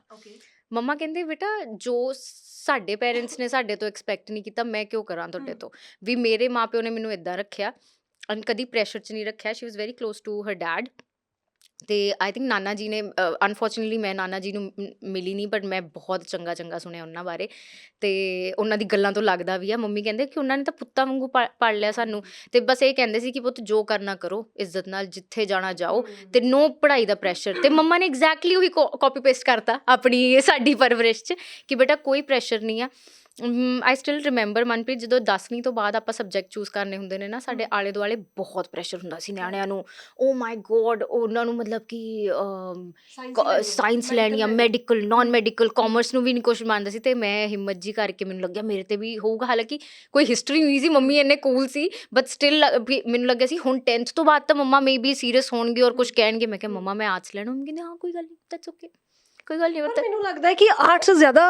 ਮੰਮਾ ਕਹਿੰਦੇ ਬੇਟਾ ਜੋ ਸਾਡੇ ਪੇਰੈਂਟਸ ਨੇ ਸਾਡੇ ਤੋਂ ਐਕਸਪੈਕਟ ਨਹੀਂ ਕੀਤਾ ਮੈਂ ਕਿਉਂ ਕਰਾਂ ਤੁਹਾਡੇ। ਤੋਂ ਵੀ ਮੇਰੇ ਮਾਪਿਓ ਨੇ ਮੈਨੂੰ ਇਦਾਂ ਰੱਖਿਆ ਅਨ ਕਦੀ ਪ੍ਰੈਸ਼ਰ 'ਚ ਨਹੀਂ ਰੱਖਿਆ she was very close to her dad ਤੇ ਆਈ ਥਿੰਕ ਨਾਨਾ ਜੀ ਨੇ ਅਨਫੋਰਚੂਨਟਲੀ ਮੈਂ ਨਾਨਾ ਜੀ ਨੂੰ ਮ- ਮਿਲੀ ਨਹੀਂ ਬਟ ਮੈਂ ਬਹੁਤ ਚੰਗਾ ਚੰਗਾ ਸੁਣਿਆ ਉਹਨਾਂ ਬਾਰੇ। ਤੇ ਉਹਨਾਂ ਦੀ ਗੱਲਾਂ ਤੋਂ ਲੱਗਦਾ ਵੀ ਆ। ਮੰਮੀ ਕਹਿੰਦੇ ਕਿ ਉਹਨਾਂ ਨੇ ਤਾਂ ਪੁੱਤਾਂ ਵਾਂਗੂ ਪਾ- ਪਾਲ ਲਿਆ ਸਾਨੂੰ। ਤੇ ਬਸ ਇਹ ਕਹਿੰਦੇ ਸੀ ਕਿ ਪੁੱਤ ਜੋ ਕਰਨਾ ਕਰੋ ਇੱਜ਼ਤ ਨਾਲ ਜਿੱਥੇ ਜਾਣਾ ਜਾਓ ਤੇ ਨੋ ਪੜ੍ਹਾਈ ਦਾ ਪ੍ਰੈਸ਼ਰ ਤੇ ਮੰਮਾ ਨੇ ਐਗਜ਼ੈਕਟਲੀ ਉਹੀ ਕਾਪੀ ਪੇਸਟ ਕਰਤਾ ਆਪਣੀ ਸਾਡੀ ਪਰਵਰਿਸ਼ ਚ ਕਿ ਬੇਟਾ ਕੋਈ ਪ੍ਰੈਸ਼ਰ ਨਹੀਂ ਆ। ਆਈ ਸਟਿਲ ਰਿਮੈਂਬਰ ਮਨਪ੍ਰੀਤ ਜਦੋਂ 10ਵੀਂ ਤੋਂ ਬਾਅਦ ਆਪਾਂ ਸਬਜੈਕਟ ਚੂਜ਼ ਕਰਨੇ ਹੁੰਦੇ ਨੇ ਨਾ ਸਾਡੇ ਆਲੇ ਦੁਆਲੇ ਬਹੁਤ ਪ੍ਰੈਸ਼ਰ ਹੁੰਦਾ ਸੀ ਨਿਆਣਿਆਂ ਨੂੰ। ਓ ਮਾਈ ਗੋਡ ਉਹਨਾਂ ਨੂੰ ਮਤਲਬ ਕਿ ਸਾਇੰਸ ਲੈਣੀ ਆ ਮੈਡੀਕਲ ਨਾਨ ਮੈਡੀਕਲ ਕਾਮਰਸ ਨੂੰ ਵੀ ਨਹੀਂ ਕੁਝ ਮੰਨਦਾ ਸੀ ਤੇ ਮੈਂ ਹਿੰਮਤ ਜੀ ਕਰਕੇ ਮੈਨੂੰ ਲੱਗਿਆ ਮੇਰੇ ਤੇ ਵੀ ਹੋਊਗਾ। ਹਾਲਾਂਕਿ ਕੋਈ ਹਿਸਟਰੀ ਨਹੀਂ ਸੀ ਮੰਮੀ ਇੰਨੇ ਕੂਲ ਸੀ ਬਟ ਸਟਿਲ ਮੈਨੂੰ ਲੱਗਿਆ ਸੀ ਹੁਣ 10th ਤੋਂ ਬਾਅਦ ਤਾਂ ਮੰਮਾ ਮੇਬੀ ਸੀਰੀਅਸ ਹੋਣਗੇ ਔਰ ਕੁਝ ਕਹਿਣਗੇ। ਮੈਂ ਕਿਹਾ ਮੰਮਾ ਮੈਂ ਆਰਟਸ ਲੈਣਾ ਮੰਮੀ ਕਹਿੰਦੇ ਹਾਂ ਕੋਈ ਗੱਲ ਨਹੀਂ ਦੈਟਸ ਓਕੇ ਕੋਈ ਗੱਲ ਨਹੀਂ ਪਰ ਮੈਨੂੰ ਲੱਗਦਾ ਹੈ ਕਿ ਆਰਟਸ ਜ਼ਿਆਦਾ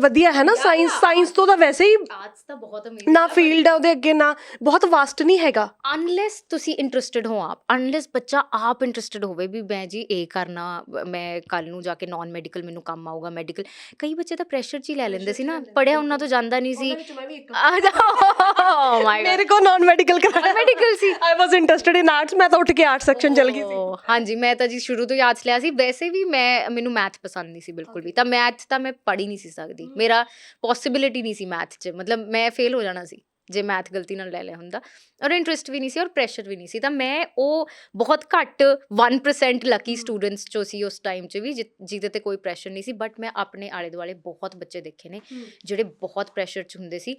ਵਧੀਆ ਹੈ ਨਾ ਸਾਇੰਸ. ਸਾਇੰਸ ਤੋਂ ਤਾਂ ਵੈਸੇ ਹੀ ਆਰਟਸ ਤਾਂ ਬਹੁਤ ਨਾ ਫੀਲਡ ਹੈ ਉਹਦੇ ਅੱਗੇ ਨਾ ਬਹੁਤ ਵਾਸਟ ਨਹੀਂ ਹੈਗਾ। ਅਨਲੈਸ ਤੁਸੀਂ ਇੰਟਰਸਟਿਡ ਹੋ ਆਪ ਅਨਲੈਸ ਬੱਚਾ ਆਪ ਇੰਟਰਸਟਿਡ ਹੋਵੇ ਵੀ ਮੈਂ ਜੀ ਇਹ ਕਰਨਾ ਮੈਂ ਕੱਲ ਨੂੰ ਜਾ ਕੇ ਨਾਨ ਮੈਡੀਕਲ ਮੈਨੂੰ ਕੰਮ ਆਊਗਾ ਮੈਡੀਕਲ ਕਈ ਬੱਚੇ ਤਾਂ ਪ੍ਰੈਸ਼ਰ 'ਚ ਹੀ ਲੈ ਲੈਂਦੇ ਸੀ ਨਾ ਪੜਿਆ ਉਹਨਾਂ ਤੋਂ ਜਾਂਦਾ ਨਹੀਂ ਸੀ। ਮਾਈ ਮੇਰੇ ਕੋ ਨਾਨ ਮੈਡੀਕਲ ਕਰਾਇਆ। Medical C. I was interested in arts ਮੈਂ ਤਾਂ ਉੱਠ ਕੇ ਆਰਟ ਸੈਕਸ਼ਨ ਚਲ ਗਈ ਸੀ। ਓ, ਹਾਂਜੀ ਮੈਂ ਤਾਂ ਜੀ ਸ਼ੁਰੂ ਤੋਂ ਹੀ ਆਰਟਸ ਲਿਆ ਸੀ। ਵੈਸੇ ਵੀ ਮੈਂ ਮੈਨੂੰ ਮੈਥ ਪਸੰਦ ਨਹੀਂ ਸੀ ਬਿਲਕੁਲ ਵੀ ਤਾਂ ਮੈਥ ਤਾਂ ਮੈਂ ਪੜ੍ਹ ਹੀ ਨਹੀਂ ਸੀ ਸਕਦੀ। ਮੇਰਾ ਪੋਸਿਬਿਲਿਟੀ ਨਹੀਂ ਸੀ ਮੈਥ 'ਚ ਮਤਲਬ ਮੈਂ ਫੇਲ ਹੋ ਜਾਣਾ ਸੀ ਜੇ ਮੈਥ ਗਲਤੀ ਨਾਲ ਲੈ ਲਿਆ ਹੁੰਦਾ। ਔਰ ਇੰਟਰਸਟ ਵੀ ਨਹੀਂ ਸੀ ਔਰ ਪ੍ਰੈਸ਼ਰ ਵੀ ਨਹੀਂ ਸੀ ਤਾਂ ਮੈਂ ਉਹ ਬਹੁਤ ਘੱਟ 1% ਲੱਕੀ ਸਟੂਡੈਂਟਸ ਚੋਂ ਸੀ ਉਸ ਟਾਈਮ 'ਚ ਵੀ ਜਿਹਦੇ ਤੇ ਕੋਈ ਪ੍ਰੈਸ਼ਰ ਨਹੀਂ ਸੀ ਬਟ ਮੈਂ ਆਪਣੇ ਆਲੇ ਦੁਆਲੇ ਬਹੁਤ ਬੱਚੇ ਦੇਖੇ ਨੇ ਜਿਹੜੇ ਬਹੁਤ ਪ੍ਰੈਸ਼ਰ 'ਚ ਹੁੰਦੇ ਸੀ।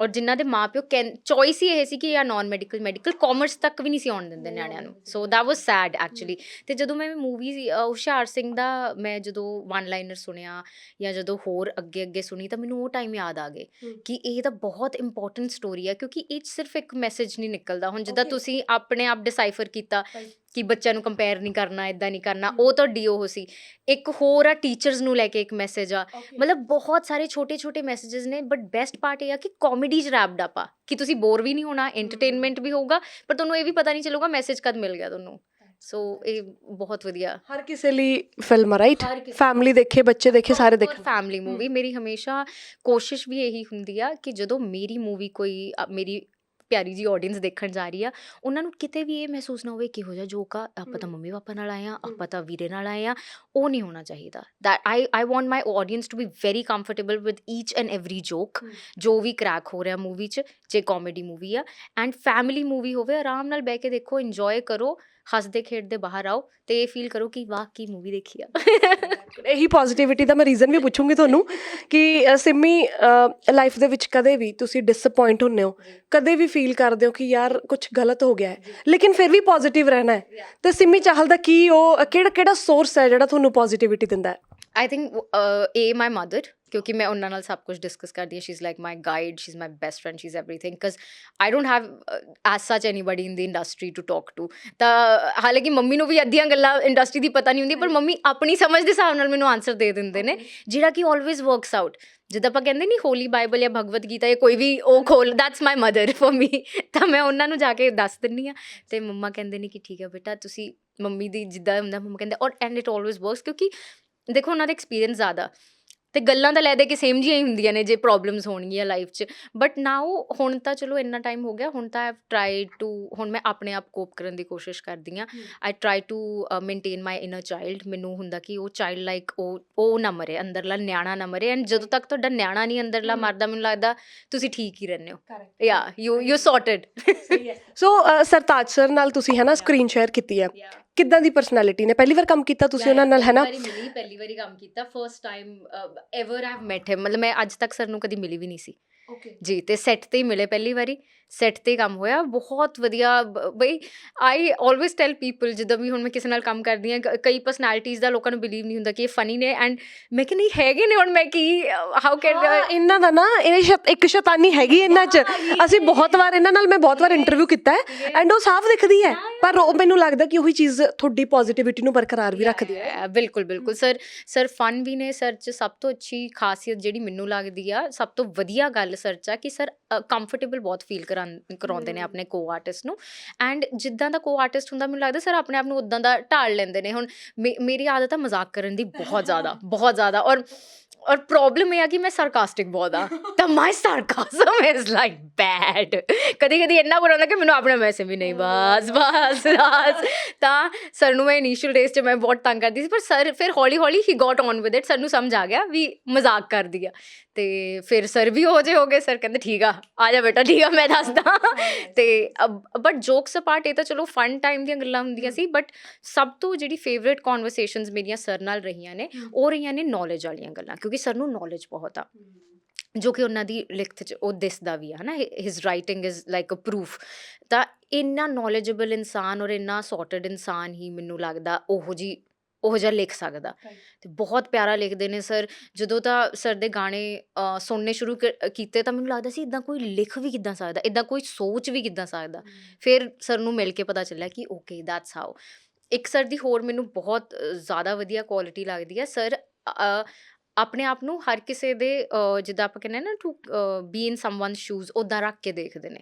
ਔਰ ਜਿਨ੍ਹਾਂ ਦੇ ਮਾਪਿਓ ਚੋਇਸ ਹੀ ਇਹ ਸੀ ਕਿ ਜਾਂ ਨਾਨ ਮੈਡੀਕਲ ਮੈਡੀਕਲ ਕਾਮਰਸ ਤੱਕ ਵੀ ਨਹੀਂ ਸੀ ਆਉਣ ਦਿੰਦੇ ਨਿਆਣਿਆਂ ਨੂੰ so that was sad actually ਤੇ ਜਦੋਂ ਮੈਂ ਮੂਵੀ ਹੁਸ਼ਿਆਰ ਸਿੰਘ ਦਾ ਮੈਂ ਜਦੋਂ ਵਨ ਲਾਈਨਰ ਸੁਣਿਆ ਜਾਂ ਜਦੋਂ ਹੋਰ ਅੱਗੇ ਅੱਗੇ ਸੁਣੀ ਤਾਂ ਮੈਨੂੰ ਉਹ ਟਾਈਮ ਯਾਦ ਆ ਗਏ। ਕਿ ਇਹ ਤਾਂ ਬਹੁਤ ਇੰਪੋਰਟੈਂਟ ਸਟੋਰੀ ਹੈ ਕਿਉਂਕਿ ਇਹ ਸਿਰਫ ਇੱਕ ਮੈਸੇਜ ਨਹੀਂ ਨਿਕਲਦਾ ਹੁਣ ਜਿੱਦਾਂ. ਤੁਸੀਂ ਆਪਣੇ ਆਪ ਡਿਸਾਈਫਰ ਕੀਤਾ. ਕਿ ਬੱਚਿਆਂ ਨੂੰ ਕੰਪੇਅਰ ਨਹੀਂ ਕਰਨਾ ਇਦਾਂ ਨਹੀਂ ਕਰਨਾ ਉਹ ਤੁਹਾਡੀ ਉਹ ਸੀ। ਇੱਕ ਹੋਰ ਆ ਟੀਚਰਸ ਨੂੰ ਲੈ ਕੇ ਇੱਕ ਮੈਸੇਜ ਆ। ਮਤਲਬ ਬਹੁਤ ਸਾਰੇ ਛੋਟੇ ਛੋਟੇ ਮੈਸੇजेस ਨੇ ਬਟ ਬੈਸਟ ਪਾਰਟ ਇਹ ਆ ਕਿ ਕਾਮੇਡੀ ਚ ਰੈਪਡ ਅਪ ਆ। ਕਿ ਤੁਸੀਂ ਬੋਰ ਵੀ ਨਹੀਂ ਹੋਣਾ ਐਂਟਰਟੇਨਮੈਂਟ ਵੀ ਹੋਊਗਾ ਪਰ ਤੁਹਾਨੂੰ ਇਹ ਵੀ ਪਤਾ ਨਹੀਂ ਚੱਲੂਗਾ ਮੈਸੇਜ ਕਦ ਮਿਲ ਗਿਆ ਤੁਹਾਨੂੰ। ਸੋ ਇਹ ਬਹੁਤ ਵਧੀਆ। ਹਰ ਕਿਸੇ ਲਈ ਫਿਲਮ ਆ ਰਾਈਟ ਫੈਮਿਲੀ ਦੇਖੇ ਬੱਚੇ ਦੇਖੇ ਸਾਰੇ ਦੇਖਣ। ਫੈਮਿਲੀ ਮੂਵੀ ਮੇਰੀ ਹਮੇਸ਼ਾ ਕੋਸ਼ਿਸ਼ ਵੀ ਇਹੀ ਹੁੰਦੀ ਆ ਕਿ ਜਦੋਂ ਮੇਰੀ ਮੂਵੀ ਕੋਈ ਮੇਰੀ ਪਿਆਰੀ ਜੀ ਆਡੀਅנס ਦੇਖਣ ਜਾ ਰਹੀ ਆ ਉਹਨਾਂ ਨੂੰ ਕਿਤੇ ਵੀ ਇਹ ਮਹਿਸੂਸ ਨਾ ਹੋਵੇ ਕਿਹੋ ਜਿਹਾ ਜੋਕ ਆ ਆਪਾਂ ਤਾਂ ਮੰਮੀ ਪਾਪਾ ਨਾਲ ਆਏ ਆ ਆਪਾਂ ਤਾਂ ਵੀਰੇ ਨਾਲ ਆਏ ਆ ਉਹ ਨਹੀਂ ਹੋਣਾ ਚਾਹੀਦਾ। That I I want my audience to be very comfortable with each and every joke ਜੋ ਵੀ ਕ੍ਰੈਕ ਹੋ ਰਿਹਾ ਮੂਵੀ 'ਚ ਜੇ ਕਾਮੇਡੀ ਮੂਵੀ ਆ ਐਂਡ ਫੈਮਿਲੀ ਮੂਵੀ ਹੋਵੇ ਆਰਾਮ ਨਾਲ ਬਹਿ ਕੇ ਦੇਖੋ ਇੰਜੋਏ ਕਰੋ ਹੱਸਦੇ ਖੇਡਦੇ ਬਾਹਰ ਆਓ ਤੇ ਇਹ ਫੀਲ ਕਰੋ ਕਿ ਵਾਹ ਕੀ ਮੂਵੀ ਦੇਖੀ ਆ। ਇਹੀ ਪੋਜ਼ਿਟਿਵਿਟੀ ਦਾ ਮੈਂ ਰੀਜ਼ਨ ਵੀ ਪੁੱਛੂੰਗੀ ਤੁਹਾਨੂੰ ਕਿ ਸਿੰਮੀ ਲਾਈਫ ਦੇ ਵਿੱਚ ਕਦੇ ਵੀ ਤੁਸੀਂ ਡਿਸਪਾਇੰਟ ਹੁੰਨੇ ਹੋ। ਕਦੇ ਵੀ ਫੀਲ ਕਰਦੇ ਹੋ ਕਿ ਯਾਰ ਕੁਝ ਗਲਤ ਹੋ ਗਿਆ ਹੈ। ਲੇਕਿਨ ਫਿਰ ਵੀ ਪੋਜ਼ਿਟਿਵ ਰਹਿਣਾ ਹੈ। ਤੇ ਸਿੰਮੀ ਚਾਹਲ ਦਾ ਕੀ ਉਹ ਕਿਹੜਾ ਕਿਹੜਾ ਸੋਰਸ ਹੈ ਜਿਹੜਾ ਤੁਹਾਨੂੰ ਪੋਜ਼ਿਟਿਵਿਟੀ ਦਿੰਦਾ ਹੈ? I think A my mother ਕਿਉਂਕਿ ਮੈਂ ਉਹਨਾਂ ਨਾਲ ਸਭ ਕੁਝ ਡਿਸਕਸ ਕਰਦੀ ਹਾਂ she is like my guide she is my best friend she is everything because I don't have as such anybody in the industry to talk to ਤਾਂ ਹਾਲਾਂਕਿ ਮੰਮੀ ਨੂੰ ਵੀ ਅੱਧੀਆਂ ਗੱਲਾਂ ਇੰਡਸਟਰੀ ਦੀ ਪਤਾ ਨਹੀਂ ਹੁੰਦੀ ਪਰ ਮੰਮੀ ਆਪਣੀ ਸਮਝ ਦੇ ਹਿਸਾਬ ਨਾਲ ਮੈਨੂੰ ਆਨਸਰ ਦੇ ਦਿੰਦੇ ਨੇ ਜਿਹੜਾ ਕਿ ਆਲਵੇਜ਼ ਵਰਕਸ ਆਊਟ ਜਿੱਦਾਂ ਆਪਾਂ ਕਹਿੰਦੇ ਨਹੀਂ ਹੋਲੀ ਬਾਈਬਲ ਜਾਂ ਭਗਵਦ ਗੀਤਾ ਜਾਂ ਕੋਈ ਵੀ ਉਹ ਖੋਲ that's my mother for me ਤਾਂ ਮੈਂ ਉਹਨਾਂ ਨੂੰ ਜਾ ਕੇ ਦੱਸ ਦਿੰਨੀ ਆ ਤੇ ਮੰਮਾ ਕਹਿੰਦੇ ਨੇ ਕਿ ਠੀਕ ਹੈ ਬੇਟਾ ਤੁਸੀਂ ਮੰਮੀ ਦੀ ਜਿੱਦਾਂ ਹੁੰਦਾ ਮੰਮਾ ਕਹਿੰਦੇ ਔਰ ਐਂਡ ਇਟ ਆਲਵੇਜ਼ ਵਰਕਸ ਕਿਉਂਕਿ ਦੇਖੋ ਉਹਨਾਂ ਦਾ ਐਕਸਪੀਰੀਅੰਸ ਜ਼ਿਆਦਾ। ਤੇ ਗੱਲਾਂ ਤਾਂ ਲੈ ਦੇ ਕੇ ਸੇਮ ਜਿਹੀਆਂ ਹੀ ਹੁੰਦੀਆਂ ਨੇ ਜੇ ਪ੍ਰੋਬਲਮਸ ਹੋਣਗੀਆਂ ਲਾਈਫ 'ਚ। ਬਟ ਨਾਓ ਹੁਣ ਤਾਂ ਚਲੋ ਇੰਨਾ ਟਾਈਮ ਹੋ ਗਿਆ ਹੁਣ ਤਾਂ ਆਈਵ ਟਰਾਈ ਟੂ ਹੁਣ ਮੈਂ ਆਪਣੇ ਆਪ ਕੋਪ ਕਰਨ ਦੀ ਕੋਸ਼ਿਸ਼ ਕਰਦੀ ਆ I try to maintain my inner child ਮੈਨੂੰ ਹੁੰਦਾ ਕਿ ਉਹ ਚਾਈਲਡ ਲਾਈਕ ਉਹ ਉਹ ਨਾ ਮਰੇ ਅੰਦਰਲਾ ਨਿਆਣਾ ਨਾ ਮਰੇ। ਐਂਡ ਜਦੋਂ ਤੱਕ ਤੁਹਾਡਾ ਨਿਆਣਾ ਨਹੀਂ ਅੰਦਰਲਾ ਮਰਦਾ ਮੈਨੂੰ ਲੱਗਦਾ ਤੁਸੀਂ ਠੀਕ ਹੀ ਰਹਿੰਦੇ ਹੋ। Ya you you sorted so Sartaj sir ਨਾਲ ਤੁਸੀਂ ਹੈ ਨਾ ਸਕਰੀਨ ਸ਼ੇਅਰ ਕੀਤੀ ਹੈ ਕਿੱਦਾਂ ਦੀ ਪਰਸਨੈਲਿਟੀ ਨੇ? ਪਹਿਲੀ ਵਾਰ ਕੰਮ ਕੀਤਾ ਤੁਸੀਂ ਉਹਨਾਂ ਨਾਲ ਹੈ ਨਾ ਪਹਿਲੀ ਵਾਰੀ ਮਿਲੀ ਪਹਿਲੀ ਵਾਰੀ ਕੰਮ ਕੀਤਾ। First time ever have met him ਮਤਲਬ ਮੈਂ ਅੱਜ ਤੱਕ ਸਰ ਨੂੰ ਕਦੀ ਮਿਲੀ ਵੀ ਨਹੀਂ ਸੀ। ਓਕੇ ਜੀ ਤੇ ਸੈੱਟ ਤੇ ਹੀ ਮਿਲੇ ਪਹਿਲੀ ਵਾਰੀ। ਸੈੱਟ ਤੇ ਕੰਮ ਹੋਇਆ। ਬਹੁਤ ਵਧੀਆ ਬ- ਬਈ ਆਈ ਆਲਵੇਸ ਟੈਲ ਪੀਪਲ ਜਦੋਂ ਵੀ ਹੁਣ ਮੈਂ ਕਿਸੇ ਨਾਲ ਕੰਮ ਕਰਦੀ ਹਾਂ ਕ- ਕਈ ਪਰਸਨੈਲਿਟੀਜ਼ ਦਾ ਲੋਕਾਂ ਨੂੰ ਬਿਲੀਵ ਨਹੀਂ ਹੁੰਦਾ ਕਿ ਇਹ ਫਨੀ ਨੇ ਐਂਡ ਮੈਂ ਕਿ ਨਹੀਂ ਹੈਗੇ ਨੇ ਹੁਣ ਮੈਂ ਕੀ ਹਾਊ ਕੈਨ ਇਹਨਾਂ ਦਾ ਨਾ ਇਹ ਸ਼ਤ- ਇੱਕ ਸ਼ੈਤਾਨੀ ਹੈਗੀ ਇਹਨਾਂ 'ਚ। ਅਸੀਂ ਬਹੁਤ ਵਾਰ ਇਹਨਾਂ ਨਾਲ ਮੈਂ ਬਹੁਤ ਵਾਰ ਇੰਟਰਵਿਊ ਕੀਤਾ ਹੈ ਐਂਡ ਉਹ ਸਾਫ਼ ਦਿਖਦੀ ਹੈ। ਪਰ ਉਹ ਮੈਨੂੰ ਲੱਗਦਾ ਕਿ ਉਹੀ ਚੀਜ਼ ਤੁਹਾਡੀ ਪੋਜ਼ਿਟਿਵਿਟੀ ਨੂੰ ਬਰਕਰਾਰ ਵੀ ਰੱਖਦੀ ਹੈ। ਬਿਲਕੁਲ ਬਿਲਕੁਲ। ਸਰ ਸਰ ਫਨ ਵੀ ਨੇ ਸਰ ਚ ਸਭ ਤੋਂ ਅੱਛੀ ਖਾਸੀਅਤ ਜਿਹੜੀ ਮੈਨੂੰ ਲੱਗਦੀ ਆ ਸਭ ਤੋਂ ਵਧੀਆ ਗੱਲ ਸਰ ਚ ਆ ਕਿ ਸਰ ਕੰਫਰਟੇਬਲ ਬਹੁਤ ਫੀਲ ਕਰਾਂ ਕਰਾਉਂਦੇ ਨੇ ਆਪਣੇ ਕੋ ਆਰਟਿਸਟ ਨੂੰ। ਐਂਡ ਜਿੱਦਾਂ ਦਾ ਕੋ ਆਰਟਿਸਟ ਹੁੰਦਾ ਮੈਨੂੰ ਲੱਗਦਾ ਸਰ ਆਪਣੇ ਆਪ ਨੂੰ ਉਦਾਂ ਦਾ ਢਾਲ ਲੈਂਦੇ ਨੇ। ਹੁਣ ਮੇਰੀ ਆਦਤ ਆ ਮਜ਼ਾਕ ਕਰਨ ਦੀ ਬਹੁਤ ਜ਼ਿਆਦਾ <laughs> ਬਹੁਤ ਜ਼ਿਆਦਾ। ਔਰ ਔਰ ਪ੍ਰੋਬਲਮ ਇਹ ਆ ਕਿ ਮੈਂ ਸਰਕਾਸਟਿਕ ਬਹੁਤ ਆ। <laughs> ਤਾਂ my sarcasm is like bad ਕਦੀ ਕਦੀ ਇੰਨਾ ਕੁ ਹੁੰਦਾ ਕਿ ਮੈਨੂੰ ਆਪਣੇ ਵੈਸੇ ਵੀ ਨਹੀਂ ਬਸ ਬਸ ਬਸ। ਤਾਂ ਸਰ ਨੂੰ ਮੈਂ ਇਨੀਸ਼ੀਅਲ ਡੇਸ 'ਚ ਮੈਂ ਬਹੁਤ ਤੰਗ ਕਰਦੀ ਸੀ ਪਰ ਸਰ ਫਿਰ ਹੌਲੀ ਹੌਲੀ ਹੀ got on with it sir ਨੂੰ ਸਮਝ ਆ ਗਿਆ ਵੀ ਮਜ਼ਾਕ ਕਰਦੀ ਆ। ਤੇ ਫਿਰ ਸਰ ਵੀ ਹੋ ਜੇ ਹੋ ਗਏ ਸਰ ਕਹਿੰਦੇ ਠੀਕ ਆ ਆ ਜਾ ਬੇਟਾ ਠੀਕ ਆ ਮੈਂ ਦੱਸਦਾ। ਤੇ ਬਟ ਜੋਕਸ ਅਪਾਰਟ ਇਹ ਤਾਂ ਚਲੋ ਫਨ ਟਾਈਮ ਦੀਆਂ ਗੱਲਾਂ ਹੁੰਦੀਆਂ ਸੀ ਬਟ ਸਭ ਤੋਂ ਜਿਹੜੀ ਫੇਵਰਿਟ ਕਨਵਰਸੇਸ਼ਨਸ ਮੇਰੀਆਂ ਸਰ ਨਾਲ ਰਹੀਆਂ ਨੇ ਉਹ ਰਹੀਆਂ ਨੇ ਨੌਲੇਜ ਵਾਲੀਆਂ ਗੱਲਾਂ ਕਿਉਂਕਿ ਸਰ ਨੂੰ ਨੌਲੇਜ ਬਹੁਤ ਆ। ਜੋ ਕਿ ਉਹਨਾਂ ਦੀ ਲਿਖਤ ਚ ਉਹ ਦਿਸਦਾ ਵੀ ਆ ਹਨਾ his writing is like a proof ਤਾਂ ਇੰਨਾ ਨੌਲੇਜੇਬਲ ਇਨਸਾਨ ਔਰ ਇੰਨਾ ਸੌਰਟਡ ਇਨਸਾਨ ਹੀ ਮੈਨੂੰ ਲੱਗਦਾ ਉਹੋ ਜੀ ਉਹ ਜਿਹਾ ਲਿਖ ਸਕਦਾ। ਤੇ ਬਹੁਤ ਪਿਆਰਾ ਲਿਖਦੇ ਨੇ ਸਰ। ਜਦੋਂ ਤਾਂ ਸਰ ਦੇ ਗਾਣੇ ਅ, ਸੁਣਨੇ ਸ਼ੁਰੂ ਕ- ਕੀਤੇ ਤਾਂ ਮੈਨੂੰ ਲੱਗਦਾ ਸੀ ਇਦਾਂ ਕੋਈ ਲਿਖ ਵੀ ਕਿੱਦਾਂ ਸਕਦਾ ਇਦਾਂ ਕੋਈ ਸੋਚ ਵੀ ਕਿੱਦਾਂ ਸਕਦਾ। ਫਿਰ ਸਰ ਨੂੰ ਮਿਲ ਕੇ ਪਤਾ ਚੱਲਿਆ ਕਿ ਓਕੇ ਦੈਟਸ ਹਾਊ ਇੱਕ ਸਰ ਦੀ ਹੋਰ ਮੈਨੂੰ ਬਹੁਤ ਅ, ਜ਼ਿਆਦਾ ਵਧੀਆ ਕੁਆਲਿਟੀ ਲੱਗਦੀ ਹੈ ਸਰ ਆਪਣੇ ਆਪ ਨੂੰ ਹਰ ਕਿਸੇ ਦੇ ਜਿੱਦਾਂ ਆਪਾਂ ਕਹਿੰਦੇ ਆ ਨਾ to be in someone's shoes ਉਦਾਂ ਰੱਖ ਕੇ ਦੇਖਦੇ ਨੇ।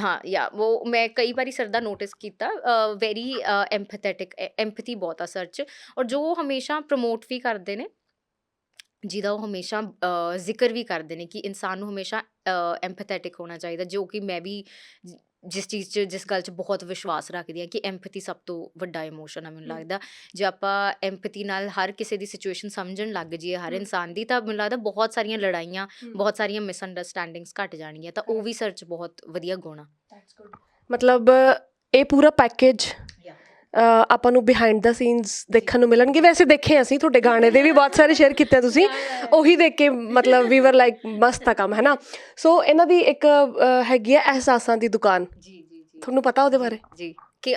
ਹਾਂ ਯਾ ਉਹ ਮੈਂ ਕਈ ਵਾਰੀ ਸਰ ਦਾ ਨੋਟਿਸ ਕੀਤਾ ਵੈਰੀ ਐਮਪੈਥੈਟਿਕ ਐਮਪੈਥੀ ਬਹੁਤ ਆ ਸਰ ਚ। ਔਰ ਜੋ ਉਹ ਹਮੇਸ਼ਾ ਪ੍ਰਮੋਟ ਵੀ ਕਰਦੇ ਨੇ ਜਿਹਦਾ ਉਹ ਹਮੇਸ਼ਾ ਜ਼ਿਕਰ ਵੀ ਕਰਦੇ ਨੇ ਕਿ ਇਨਸਾਨ ਨੂੰ ਹਮੇਸ਼ਾ ਐਮਪੈਥੈਟਿਕ ਹੋਣਾ ਚਾਹੀਦਾ ਜੋ ਕਿ ਮੈਂ ਵੀ ਜ- ਜਿਸ ਚੀਜ਼ 'ਚ ਜਿਸ ਗੱਲ 'ਚ ਬਹੁਤ ਵਿਸ਼ਵਾਸ ਰੱਖਦੀ ਹਾਂ ਕਿ ਐਮਪੈਥੀ ਸਭ ਤੋਂ ਵੱਡਾ ਇਮੋਸ਼ਨ ਆ ਮੈਨੂੰ। ਲੱਗਦਾ ਜੇ ਆਪਾਂ ਐਮਪੈਥੀ ਨਾਲ ਹਰ ਕਿਸੇ ਦੀ ਸਿਚੁਏਸ਼ਨ ਸਮਝਣ ਲੱਗ ਜਾਈਏ ਹਰ। ਇਨਸਾਨ ਦੀ ਤਾਂ ਮੈਨੂੰ ਲੱਗਦਾ ਬਹੁਤ ਸਾਰੀਆਂ ਲੜਾਈਆਂ। ਬਹੁਤ ਸਾਰੀਆਂ ਮਿਸਅੰਡਰਸਟੈਂਡਿੰਗਸ ਘਟ ਜਾਣਗੀਆਂ ਤਾਂ ਉਹ ਵੀ ਸਰ 'ਚ ਬਹੁਤ ਵਧੀਆ ਗੁਣ ਆ ਮਤਲਬ ਇਹ ਪੂਰਾ ਪੈਕੇਜ ਆਪਾਂ ਨੂੰ ਬਿਹਾਈਂਡ ਦਾ ਸੀਨਸ ਦੇਖਣ ਨੂੰ ਮਿਲਣਗੇ। ਵੈਸੇ ਦੇਖੇ ਅਸੀਂ ਤੁਹਾਡੇ ਗਾਣੇ ਦੇ ਵੀ ਬਹੁਤ ਸਾਰੇ ਸ਼ੇਅਰ ਕੀਤੇ ਤੁਸੀਂ। ਉਹੀ ਦੇਖ ਕੇ ਮਤਲਬ ਵੀ ਵਰ ਲਾਈਕ ਮਸਤ ਆ ਕੰਮ ਹੈ ਨਾ ਸੋ ਇਹਨਾਂ ਦੀ ਇੱਕ ਹੈਗੀ ਹੈ ਅਹਿਸਾਸਾਂ ਦੀ ਦੁਕਾਨ। ਜੀ ਜੀ ਜੀ। ਤੁਹਾਨੂੰ ਪਤਾ ਉਹਦੇ ਬਾਰੇ? ਜੀ। ਕਿ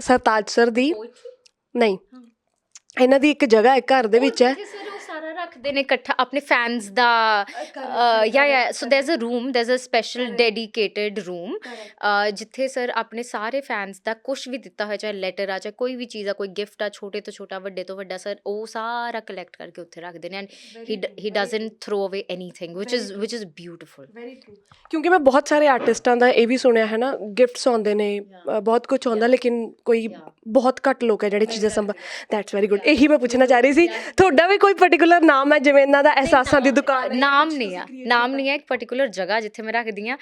ਸਰਤਾਜ ਸਰ ਦੀ? ਨਹੀਂ। ਇਹਨਾਂ ਦੀ ਇੱਕ ਜਗ੍ਹਾ ਹੈ ਘਰ ਦੇ ਵਿੱਚ ਹੈ। ਰੱਖਦੇ ਨੇ ਇਕੱਠਾ ਆਪਣੇ fans the ya ya so there's a room there's a special dedicated room ਜਿੱਥੇ ਸਰ ਆਪਣੇ ਸਾਰੇ ਫੈਨਸ ਦਾ ਕੁਝ ਵੀ ਦਿੱਤਾ ਹੋਇਆ ਚਾਹੇ ਲੈਟਰ ਆ ਚਾਹੇ ਕੋਈ ਵੀ ਚੀਜ਼ ਆ ਕੋਈ ਗਿਫਟ ਆ ਛੋਟੇ ਤੋਂ ਛੋਟਾ ਵੱਡੇ ਤੋਂ ਵੱਡਾ ਸਰ ਉਹ ਸਾਰਾ ਕਲੈਕਟ ਕਰਕੇ ਉੱਥੇ ਰੱਖਦੇ ਨੇ and he he doesn't throw away anything which is which is beautiful ਕਿਉਂਕਿ ਮੈਂ ਬਹੁਤ ਸਾਰੇ ਆਰਟਿਸਟਾਂ ਦਾ ਇਹ ਵੀ ਸੁਣਿਆ ਹੈ ਨਾ ਗਿਫਟਸ ਆਉਂਦੇ ਨੇ ਬਹੁਤ ਕੁਝ ਆਉਂਦਾ ਲੇਕਿਨ ਕੋਈ. ਬਹੁਤ ਘੱਟ ਲੋਕ ਹੈ ਜਿਹੜੇ ਚੀਜ਼ਾਂ ਸੰਭ ਦੈਟਸ ਵੈਰੀ ਗੁੱਡ ਇਹੀ ਮੈਂ ਪੁੱਛਣਾ ਚਾਹ ਰਹੀ ਸੀ ਤੁਹਾਡਾ ਵੀ ਕੋਈ ਪਾਰਟਿਕੂਲਰ ਨਾਮ ਹੈ ਜਿਵੇਂ ਇਹਨਾਂ ਦਾ ਅਹਿਸਾਸਾਂ ਦੀ ਦੁਕਾਨ ਹੈ। ਨਾਮ ਨਹੀਂ ਆ ਨਾਮ ਨਹੀਂ ਹੈ ਇੱਕ ਪਾਰਟਿਕੂਲਰ ਜਗ੍ਹਾ ਜਿੱਥੇ ਮੈਂ ਰੱਖਦੀ ਆ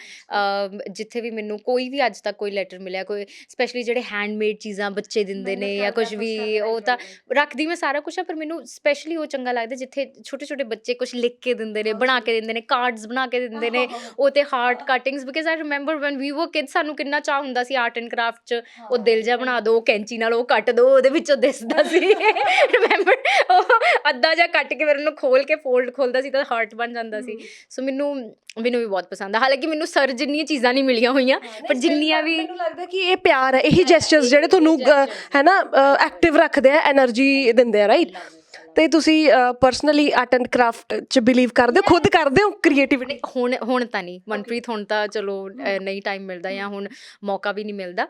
ਜਿੱਥੇ ਵੀ ਮੈਨੂੰ ਕੋਈ ਵੀ ਅੱਜ ਤੱਕ ਕੋਈ ਲੈਟਰ ਮਿਲਿਆ ਕੋਈ ਸਪੈਸ਼ਲੀ ਜਿਹੜੇ ਹੈਂਡਮੇਡ ਚੀਜ਼ਾਂ ਬੱਚੇ ਦਿੰਦੇ ਨੇ ਜਾਂ ਕੁਝ ਵੀ ਉਹ ਤਾਂ ਰੱਖਦੀ ਮੈਂ ਸਾਰਾ ਕੁਝ ਆ ਪਰ ਮੈਨੂੰ ਸਪੈਸ਼ਲੀ ਉਹ ਚੰਗਾ ਲੱਗਦਾ ਜਿੱਥੇ ਛੋਟੇ ਛੋਟੇ ਬੱਚੇ ਕੁਝ ਲਿਖ ਕੇ ਦਿੰਦੇ ਨੇ ਬਣਾ ਕੇ ਦਿੰਦੇ ਨੇ ਕਾਰਡਸ ਬਣਾ ਕੇ ਦਿੰਦੇ ਨੇ ਉਹ ਤੇ heart cuttings because I remember when we were kids ਸਾਨੂੰ ਕਿੰਨਾ ਚਾਹ ਹੁੰਦਾ ਸੀ ਆਰਟ ਐਂਡ ਕਰਾਫਟ ਚ। ਉਹ ਦਿਲ ਜਿਹਾ ਬਣਾ ਦਿਓ ਕੈਂਚੀ ਨਾਲ ਉਹ ਕੱਟ ਦਿਓ ਉਹਦੇ ਵਿੱਚੋਂ ਦਿਸਦਾ ਸੀ। <laughs> ਰਿਮੈਂਬਰ ਉਹ ਅੱਧਾ ਜਿਹਾ ਕੱਟ ਕੇ ਫਿਰ ਉਹਨੂੰ ਜਦੋਂ ਖੋਲ ਕੇ ਫੋਲਡ ਖੋਲਦਾ ਸੀ ਤਾਂ ਹਾਰਟ ਬਣ ਜਾਂਦਾ ਸੀ। ਸੋ ਮੈਨੂੰ ਮੈਨੂੰ ਵੀ ਬਹੁਤ ਪਸੰਦ ਆ। ਹਾਲਾਂਕਿ ਮੈਨੂੰ ਸਰ ਜਿੰਨੀਆਂ ਚੀਜ਼ਾਂ ਨਹੀਂ ਮਿਲੀਆਂ ਹੋਈਆਂ ਪਰ ਜਿੰਨੀਆਂ ਵੀ ਮੈਨੂੰ ਲੱਗਦਾ ਕਿ ਇਹ ਪਿਆਰ ਹੈ ਇਹੀ ਜੈਸਚਰਸ ਜਿਹੜੇ ਤੁਹਾਨੂੰ ਹੈ ਐਕਟਿਵ ਰੱਖਦੇ ਆ એનર્ਜੀ ਦਿੰਦੇ ਆ ਰਾਈਟ ਤੇ ਤੁਸੀਂ ਪਰਸਨਲੀ ਆਰਟ ਐਂਡ ਕਰਾਫਟ ਚ ਬਿਲੀਵ ਕਰਦੇ ਹੋ ਖੁਦ ਕਰਦੇ ਹੋ ਕ੍ਰੀਏਟੀਵਿਟੀ ਹੁਣ ਹੁਣ ਤਾਂ ਨਹੀਂ। ਮਨਪ੍ਰੀਤ ਹੁਣ ਤਾਂ ਚਲੋ ਨਹੀਂ ਟਾਈਮ ਮਿਲਦਾ ਜਾਂ ਹੁਣ ਮੌਕਾ ਵੀ ਨਹੀਂ ਮਿਲਦਾ।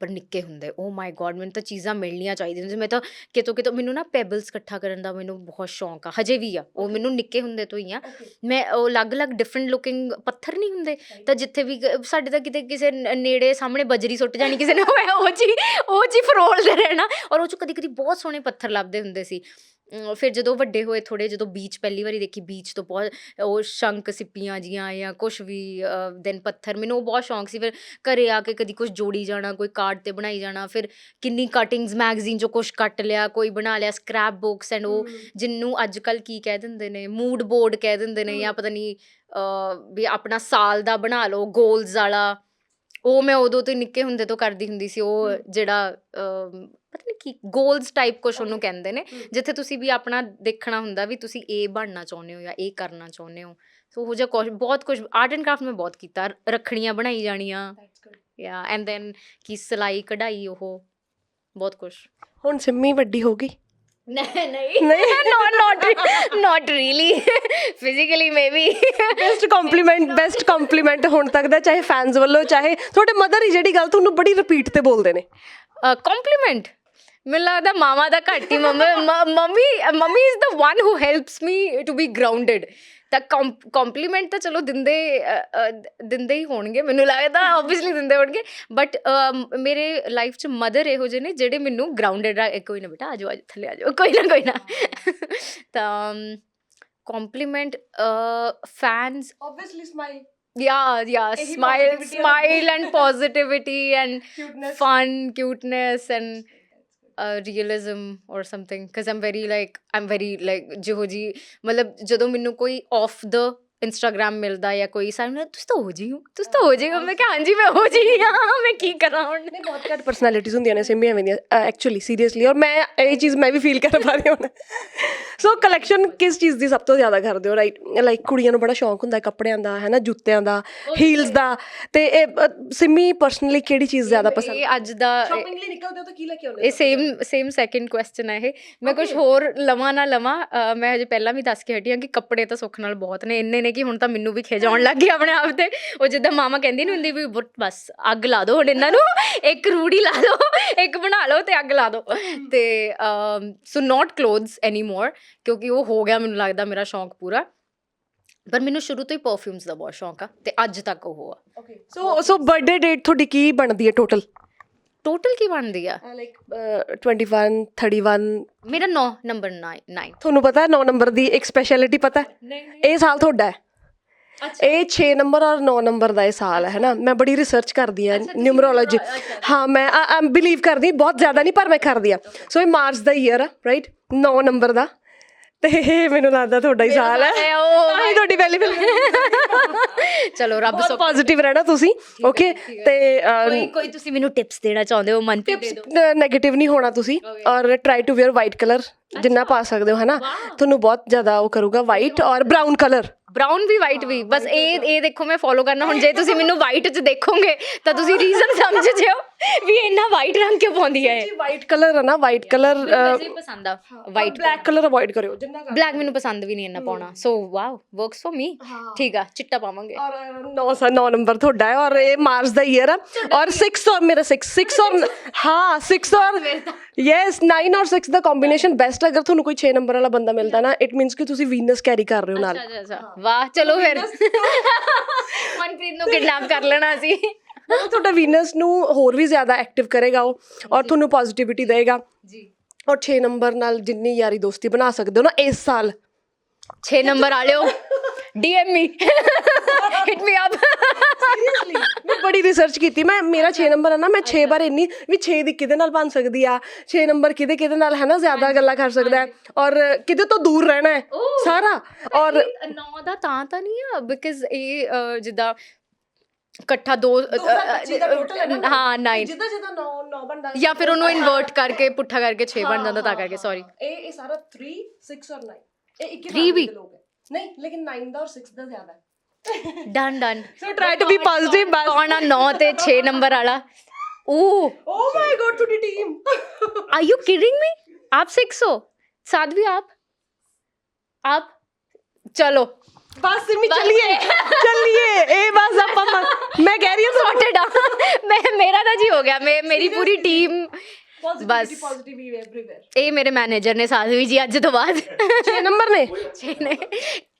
ਪਰ ਨਿੱਕੇ ਹੁੰਦੇ। ਓ ਮਾਈ ਗॉड ਮੈਨੂੰ ਤਾਂ ਚੀਜ਼ਾਂ ਮਿਲਣੀਆਂ ਚਾਹੀਦੀਆਂ ਨੇ। ਮੈਂ ਤਾਂ ਕਿਤੋਂ ਕਿਤੋਂ ਮੈਨੂੰ ਨਾ ਪੈਬਲਸ ਇਕੱਠਾ ਕਰਨ ਦਾ ਮੈਨੂੰ ਬਹੁਤ ਸ਼ੌਂਕ ਆ। ਹਜੇ ਵੀ ਆ। ਉਹ ਮੈਨੂੰ ਨਿੱਕੇ ਹੁੰਦੇ ਤੋਂ ਹੀ ਆ। ਮੈਂ ਉਹ ਅਲੱਗ-ਅਲੱਗ ਡਿਫਰੈਂਟ ਲੁਕਿੰਗ ਪੱਥਰ ਨਹੀਂ ਹੁੰਦੇ। ਤਾਂ ਜਿੱਥੇ ਵੀ ਸਾਡੇ ਤਾਂ ਕਿਤੇ ਕਿਸੇ ਨੇੜੇ ਸਾਹਮਣੇ ਬਜਰੀ ਸੁੱਟ ਜਾਣੀ ਕਿਸੇ ਨੇ ਉਹ ਜੀ ਉਹ ਜੀ ਫਰੋਲਦੇ ਰਹਿਣਾ। ਔਰ ਉਹ ਚ ਕਦੀ ਕਦੀ ਬਹੁਤ ਸੋਹਣੇ ਪੱਥਰ ਲੱਭਦੇ ਹੁੰਦੇ ਸੀ। ਫਿਰ ਜਦੋਂ ਵੱਡੇ ਹੋਏ ਥੋੜੇ ਜਦੋਂ ਬੀਚ ਪਹਿਲੀ ਵਾਰੀ ਦੇਖੀ ਬੀਚ ਤੋਂ ਬਹੁਤ ਉਹ ਸ਼ੰਕ ਸਿੱਪੀਆਂ ਜੀਆਂ ਜਾਂ ਕੁਝ ਵੀ ਦੈਨ ਪੱਥਰ ਮੈਨੂੰ ਉਹ ਬਹੁਤ ਸ਼ੌਂਕ ਸੀ ਫਿਰ ਘਰੇ ਆ ਕੇ ਕਦੀ ਕੁਝ ਜੋੜੀ ਜਾਣਾ ਕੋਈ ਕਾਰਡ ਤੇ ਬਣਾਈ ਜਾਣਾ ਫਿਰ ਕਿੰਨੀ ਕਟਿੰਗਸ ਮੈਗਜ਼ੀਨ ਚੋਂ ਕੁਝ ਕੱਟ ਲਿਆ ਕੋਈ ਬਣਾ ਲਿਆ ਸਕ੍ਰੈਪ ਬੁੱਕਸ ਐਂਡ ਉਹ ਜਿੰਨੂੰ ਅੱਜ ਕੱਲ ਕੀ ਕਹਿ ਦਿੰਦੇ ਨੇ ਮੂਡ ਬੋਰਡ ਕਹਿ ਦਿੰਦੇ ਨੇ ਜਾਂ ਪਤਾ ਨਹੀਂ ਵੀ ਆਪਣਾ ਸਾਲ ਦਾ ਬਣਾ ਲਓ ਗੋਲਸ ਵਾਲਾ ਉਹ ਮੈਂ ਉਦੋਂ ਤੋਂ ਹੀ ਨਿੱਕੇ ਹੁੰਦੇ ਤੋਂ ਕਰਦੀ ਹੁੰਦੀ ਸੀ ਉਹ ਜਿਹੜਾ ਅਹ, ਪਤਾ ਨਹੀਂ ਕੀ ਗੋਲਸ ਟਾਈਪ ਕੁਛ ਉਹਨੂੰ ਕਹਿੰਦੇ ਨੇ। ਜਿੱਥੇ ਤੁਸੀਂ ਵੀ ਆਪਣਾ ਦੇਖਣਾ ਹੁੰਦਾ ਵੀ ਤੁਸੀਂ ਇਹ ਬਣਨਾ ਚਾਹੁੰਦੇ ਹੋ ਜਾਂ ਇਹ ਕਰਨਾ ਚਾਹੁੰਦੇ ਹੋ। ਸੋ ਉਹ ਜਿਹਾ ਕੁਛ ਬਹੁਤ ਕੁਝ ਆਰਟ ਐਂਡ ਕਰਾਫਟ ਮੈਂ ਬਹੁਤ ਕੀਤਾ ਰੱਖੜੀਆਂ ਬਣਾਈ ਜਾਣੀਆਂ। ਯਾ ਐਂਡ ਦੈਨ ਕੀ ਸਿਲਾਈ ਕਢਾਈ ਉਹ ਬਹੁਤ ਕੁਝ ਹੁਣ ਸਿੰਮੀ ਵੱਡੀ ਹੋ ਗਈ। ਨਹੀਂ ਨਹੀਂ। ਨਹੀਂ। not not not really. Physically maybe. Best compliment best compliment ਹੁਣ ਤੱਕ ਦਾ ਚਾਹੇ ਫੈਨਸ ਵੱਲੋਂ ਚਾਹੇ ਤੁਹਾਡੇ ਮਦਰ ਹੀ ਜਿਹੜੀ ਗੱਲ ਤੁਹਾਨੂੰ ਬੜੀ ਰਿਪੀਟ ਤੇ ਬੋਲਦੇ ਨੇ। ਕੰਪਲੀਮੈਂਟ ਮੈਨੂੰ ਲੱਗਦਾ ਮਾਮਾ ਦਾ ਘੱਟ ਹੀ mummy mummy mummy is the one who helps me to be grounded ਤਾਂ ਕੰਪਲੀਮੈਂਟ ਤਾਂ ਚਲੋ ਦਿੰਦੇ ਦਿੰਦੇ ਹੀ ਹੋਣਗੇ। ਮੈਨੂੰ ਲੱਗਦਾ ਆਬਵੀਅਸਲੀ ਦਿੰਦੇ ਹੋਣਗੇ। ਬਟ ਮੇਰੇ ਲਾਈਫ 'ਚ ਮਦਰ ਇਹੋ ਜਿਹੇ ਨੇ ਜਿਹੜੇ ਮੈਨੂੰ ਗਰਾਊਂਡਡ ਕੋਈ ਨਾ ਬੇਟਾ ਆਜੋ ਆਜੋ ਥੱਲੇ ਆਜੋ ਕੋਈ ਨਾ ਕੋਈ ਨਾ। ਤਾਂ compliment fans obviously smile yeah yeah smile smile and positivity and cuteness fun cuteness and a realism or something cuz I'm very like I'm very like ਜਿਹੋ ਜੀ ਮਤਲਬ ਜਦੋਂ ਮੈਨੂੰ ਕੋਈ ਆਫ ਦ ਇੰਸਟਾਗ੍ਰam ਮਿਲਦਾ ਜਾਂ ਕੋਈ ਸਾਹਮਣੇ ਤੁਸੀਂ ਤਾਂ ਹੋ ਜੀ ਹੋ ਤੁਸੀਂ ਤਾਂ ਹੋ ਜੀ ਹੋ। ਮੈਂ ਕਿਹਾ ਹਾਂਜੀ ਮੈਂ ਹੋ ਜੀ ਹਾਂ ਮੈਂ ਕੀ ਕਰਾਂ ਹੁਣ? ਨਹੀਂ ਬਹੁਤ ਘੱਟ ਪਰਸਨੈਲਿਟੀਜ਼ ਹੁੰਦੀਆਂ ਨੇ ਸਿੰਮੀ ਐਵੇਂ ਦੀਆਂ ਐਕਚੁਅਲੀ ਸੀਰੀਅਸਲੀ ਔਰ ਮੈਂ ਇਹ ਚੀਜ਼ ਮੈਂ ਵੀ ਫੀਲ ਕਰ ਪਾ ਰਹੀ ਹਾਂ ਸੋ ਕਲੈਕਸ਼ਨ ਕਿਸ ਚੀਜ਼ ਦੀ ਸਭ ਤੋਂ ਜ਼ਿਆਦਾ ਕਰਦੇ ਹੋ ਰਾਈਟ ਲਾਈਕ ਕੁੜੀਆਂ ਨੂੰ ਬੜਾ ਸ਼ੌਂਕ ਹੁੰਦਾ ਹੈ ਕੱਪੜਿਆਂ ਦਾ ਹੈ ਨਾ ਜੁੱਤਿਆਂ ਦਾ ਹੀਲਸ ਦਾ ਤੇ ਇਹ ਸਿੰਮੀ ਪਰਸਨਲੀ ਕਿਹੜੀ ਚੀਜ਼ ਜ਼ਿਆਦਾ ਪਸੰਦ ਇਹ ਅੱਜ ਦਾ ਸ਼ਾਪਿੰਗ ਲਈ ਨਿਕਲਦੇ ਹੋ ਤਾਂ ਕੀ ਲੈ ਕੇ ਆਉਂਦੇ ਇਹ ਸੇਮ ਸੇਮ ਸੈਕਿੰਡ ਕੁਐਸਚਨ ਹੈ ਇਹ। ਮੈਂ ਕੁਝ ਹੋਰ ਲਵਾਂ ਨਾ ਲਵਾਂ ਮੈਂ ਹਜੇ ਪਹਿਲਾਂ ਵੀ ਦੱਸ ਕੇ ਹਟੀ ਹਾਂ ਕਿ ਕੱਪੜੇ ਤਾਂ ਸੁੱਖ ਨਾਲ ਬਹੁਤ ਨੇ ਇੰਨੇ ਨੇ ਕਿ ਹੁਣ ਤਾਂ ਮੈਨੂੰ ਵੀ ਖਿਜਾਉਣ ਲੱਗ ਗਿਆ ਆਪਣੇ ਆਪ ਤੇ। ਉਹ ਜਿੱਦਾਂ ਮਾਮਾ ਕਹਿੰਦੀ ਨਹੀਂ ਹੁੰਦੀ ਵੀ ਬੁ- ਬਸ ਅੱਗ ਲਾ ਦਿਓ ਹੁਣ ਇਹਨਾਂ ਨੂੰ। ਇੱਕ ਰੂੜੀ ਲਾ ਦਿਓ ਇੱਕ ਬਣਾ ਲਓ ਤੇ ਅੱਗ ਲਾ ਦਿਓ ਤੇ ਸੋ ਨਾਟ ਕਲੋਥਸ ਐਨੀਮੋਰ ਕਿਉਂਕਿ ਉਹ ਹੋ ਗਿਆ ਮੈਨੂੰ ਲੱਗਦਾ ਮੇਰਾ ਸ਼ੌਂਕ ਪੂਰਾ। ਪਰ ਮੈਨੂੰ ਸ਼ੁਰੂ ਤੋਂ ਹੀ ਪਰਫਿਊਮਸ ਦਾ ਬਹੁਤ ਸ਼ੌਂਕ ਆ ਤੇ ਅੱਜ ਤੱਕ ਉਹ ਆ। ਸੋ ਸੋ ਬਰਥਡੇ ਡੇਟ ਤੁਹਾਡੀ ਕੀ ਬਣਦੀ ਹੈ ਟੋਟਲ ਟੋਟਲ ਕੀ ਬਣਦੀ ਆ? ਲਾਈਕ 21 31 ਮੇਰਾ 9 ਨੰਬਰ 9 9 ਤੁਹਾਨੂੰ ਪਤਾ ਹੈ 9 ਨੰਬਰ ਦੀ ਇੱਕ ਸਪੈਸ਼ਲਿਟੀ ਪਤਾ? ਹੈ ਇਹ ਸਾਲ ਤੁਹਾਡਾ ਹੈ। ਇਹ 6 ਨੰਬਰ ਔਰ 9 ਨੰਬਰ ਦਾ ਇਹ ਸਾਲ ਹੈ ਨਾ ਮੈਂ ਬੜੀ ਰਿਸਰਚ ਕਰਦੀ ਆ ਨਿਊਮਰੋਲੋਜੀ ਹਾਂ ਮੈਂ ਆਮ ਬਿਲੀਵ ਕਰਦੀ ਬਹੁਤ ਜ਼ਿਆਦਾ ਨਹੀਂ ਪਰ ਮੈਂ ਕਰਦੀ ਆ ਸੋ ਇਹ ਮਾਰਚ ਦਾ ਈਅਰ ਆ ਰਾਈਟ 9 ਨੰਬਰ ਦਾ। ਤੇ ਮੈਨੂੰ ਲੱਗਦਾ ਤੁਹਾਡਾ ਹੀ ਸਾਲ ਹੈ। ਤਾਂ ਹੀ ਤੁਹਾਡੀ ਵੈਲੀ ਚਲੋ ਰੱਬ ਸੋ ਪੋਜ਼ਿਟਿਵ ਰਹਿਣਾ ਤੁਸੀਂ। ਓਕੇ ਤੇ ਕੋਈ ਕੋਈ ਤੁਸੀਂ ਮੈਨੂੰ ਟਿਪਸ ਦੇਣਾ ਚਾਹੁੰਦੇ ਹੋ ਮਨਪ੍ਰੀਤ ਦੇ ਦਿਓ। ਨੈਗੇਟਿਵ ਨਹੀਂ ਹੋਣਾ ਤੁਸੀਂ। Or try to wear white colour ਜਿੰਨਾ ਪਾ ਸਕਦੇ ਹੋ ਹੈ ਨਾ ਤੁਹਾਨੂੰ ਬਹੁਤ ਜ਼ਿਆਦਾ ਉਹ ਕਰੂਗਾ white or brown colour brown we white ਵੀ। ਬਸ ਇਹ ਇਹ ਦੇਖੋ ਮੈਂ ਫੋਲੋ ਕਰਨਾ। ਹੁਣ ਜੇ ਤੁਸੀਂ ਮੈਨੂੰ ਵਾਈਟ 'ਚ ਦੇਖੋਗੇ ਤਾਂ ਤੁਸੀਂ ਰੀਜ਼ਨ <laughs> ਸਮਝ ਜਿਓ। ਵੀ ਇੰਨਾ ਵਾਈਟ ਰੰਗ ਕਿਉਂ ਪਾਉਂਦੀ ਹੈ ਜੀ ਵਾਈਟ ਕਲਰ ਹੈ ਨਾ ਵਾਈਟ ਕਲਰ ਹੀ ਪਸੰਦ ਆ ਵਾਈਟ ਬਲੈਕ ਕਲਰ ਅਵੋਇਡ ਕਰਿਓ ਜਿੰਨਾ ਕਰ ਬਲੈਕ ਮੈਨੂੰ ਪਸੰਦ ਵੀ ਨਹੀਂ ਇੰਨਾ ਪਾਉਣਾ। So wow works for me ਠੀਕ ਆ ਚਿੱਟਾ ਪਾਵਾਂਗੇ। ਔਰ 9 ਸਾ 9 ਨੰਬਰ ਤੁਹਾਡਾ ਹੈ ਔਰ ਇਹ ਮਾਰਚ ਦਾ ਈਅਰ ਆ ਔਰ 6 ਔਰ <laughs> ਮੇਰਾ 6 6 ਔਰ ਹਾਂ 6 ਔਰ ਯੈਸ 9 ਔਰ 6 ਦਾ ਕੰਬੀਨੇਸ਼ਨ ਬੈਸਟ ਅਗਰ ਤੁਹਾਨੂੰ ਕੋਈ 6 ਨੰਬਰ ਵਾਲਾ ਬੰਦਾ ਮਿਲਦਾ ਨਾ ਇਟ ਮੀਨਸ ਕਿ ਤੁਸੀਂ ਵੀਨਸ ਕੈਰੀ ਕਰ ਰਹੇ ਹੋ ਨਾਲ। ਅੱਛਾ ਅੱਛਾ ਵਾਹ ਚਲੋ ਫਿਰ। <laughs> ਮਨਪ੍ਰੀਤ ਨੂੰ ਕਿਡਨੈਪ ਕਰ ਲੈਣਾ ਸੀ। ਤੁਹਾਡਾ ਵੀਨਸ ਨੂੰ ਹੋਰ ਵੀ ਜ਼ਿਆਦਾ ਐਕਟਿਵ ਕਰੇਗਾ ਉਹ ਔਰ ਤੁਹਾਨੂੰ ਪੋਜ਼ਿਟਿਵਿਟੀ ਦੇਗਾ। ਜੀ। ਔਰ 6 ਨੰਬਰ ਨਾਲ ਜਿੰਨੀ ਯਾਰੀ ਦੋਸਤੀ ਬਣਾ ਸਕਦੇ ਹੋ ਨਾ ਇਸ ਸਾਲ। 6 ਨੰਬਰ ਵਾਲਿਓ DM me hit me up seriously ਮੈਂ ਬੜੀ ਰਿਸਰਚ ਕੀਤੀ। ਮੈਂ ਮੇਰਾ 6 ਨੰਬਰ ਹੈ ਨਾ ਮੈਂ 6 ਵਾਰ ਇੰਨੀ ਵੀ 6 ਦੀ ਕਿਹਦੇ ਨਾਲ ਬਣ ਸਕਦੀ ਆ? 6 ਨੰਬਰ ਕਿਹਦੇ ਕਿਹਦੇ ਨਾਲ ਹੈ ਨਾ ਜ਼ਿਆਦਾ ਗੱਲਾਂ ਕਰ ਸਕਦਾ ਹੈ। ਔਰ ਕਿਹਦੇ ਤੋਂ ਦੂਰ ਰਹਿਣਾ ਹੈ? ਸਾਰਾ। ਔਰ 9 ਦਾ ਤਾਂ ਤਾਂ ਨਹੀਂ ਆ? ਬਿਕਾਜ਼ ਇਹ ਜਿੱਦਾਂ ਇਕੱਠਾ ਦੋ ਹਾਂ 9 ਜਿੱਦਾਂ ਜਿੱਦਾਂ 9 9 ਬਣਦਾ ਜਾਂ ਫਿਰ ਉਹਨੂੰ ਇਨਵਰਟ ਕਰਕੇ ਪੁੱਠਾ ਕਰਕੇ 6 ਬਣ ਜਾਂਦਾ ਤਾਂ ਕਰਕੇ ਸੌਰੀ ਇਹ ਇਹ ਸਾਰਾ 3 6 ਔਰ 9 ਇਹ 21 ਵੀ ਨਹੀਂ ਲੇਕਿਨ 9 ਦਾ ਔਰ 6 ਦਾ ਜ਼ਿਆਦਾ done done so try to be positive ਬਸ ਕੌਣ ਆ 9 ਤੇ 6 ਨੰਬਰ ਵਾਲਾ oh O my God to the team are you kidding me ਆਪ 6 ਹੋ ਸਾਧਵੀ ਆਪ ਆਪ ਚਲੋ ਬਸ ਸਿਮੀ ਚੱਲੀਏ ਚੱਲੀਏ ਇਹ ਬਸ ਆਪਾਂ ਮੈਂ ਕਹਿ ਰਹੀ ਹਾਂ ਸੌਟਡ ਆ ਮੈਂ ਮੇਰਾ ਤਾਂ ਜੀ ਹੋ ਗਿਆ ਮੈਂ ਮੇਰੀ ਪੂਰੀ ਟੀਮ ਬਸ ਇਹ ਮੇਰੇ ਮੈਨੇਜਰ ਨੇ ਸਾਧਵੀ ਜੀ ਅੱਜ ਤੋਂ ਬਾਅਦ 6 ਨੰਬਰ ਨੇ 6 ਨੇ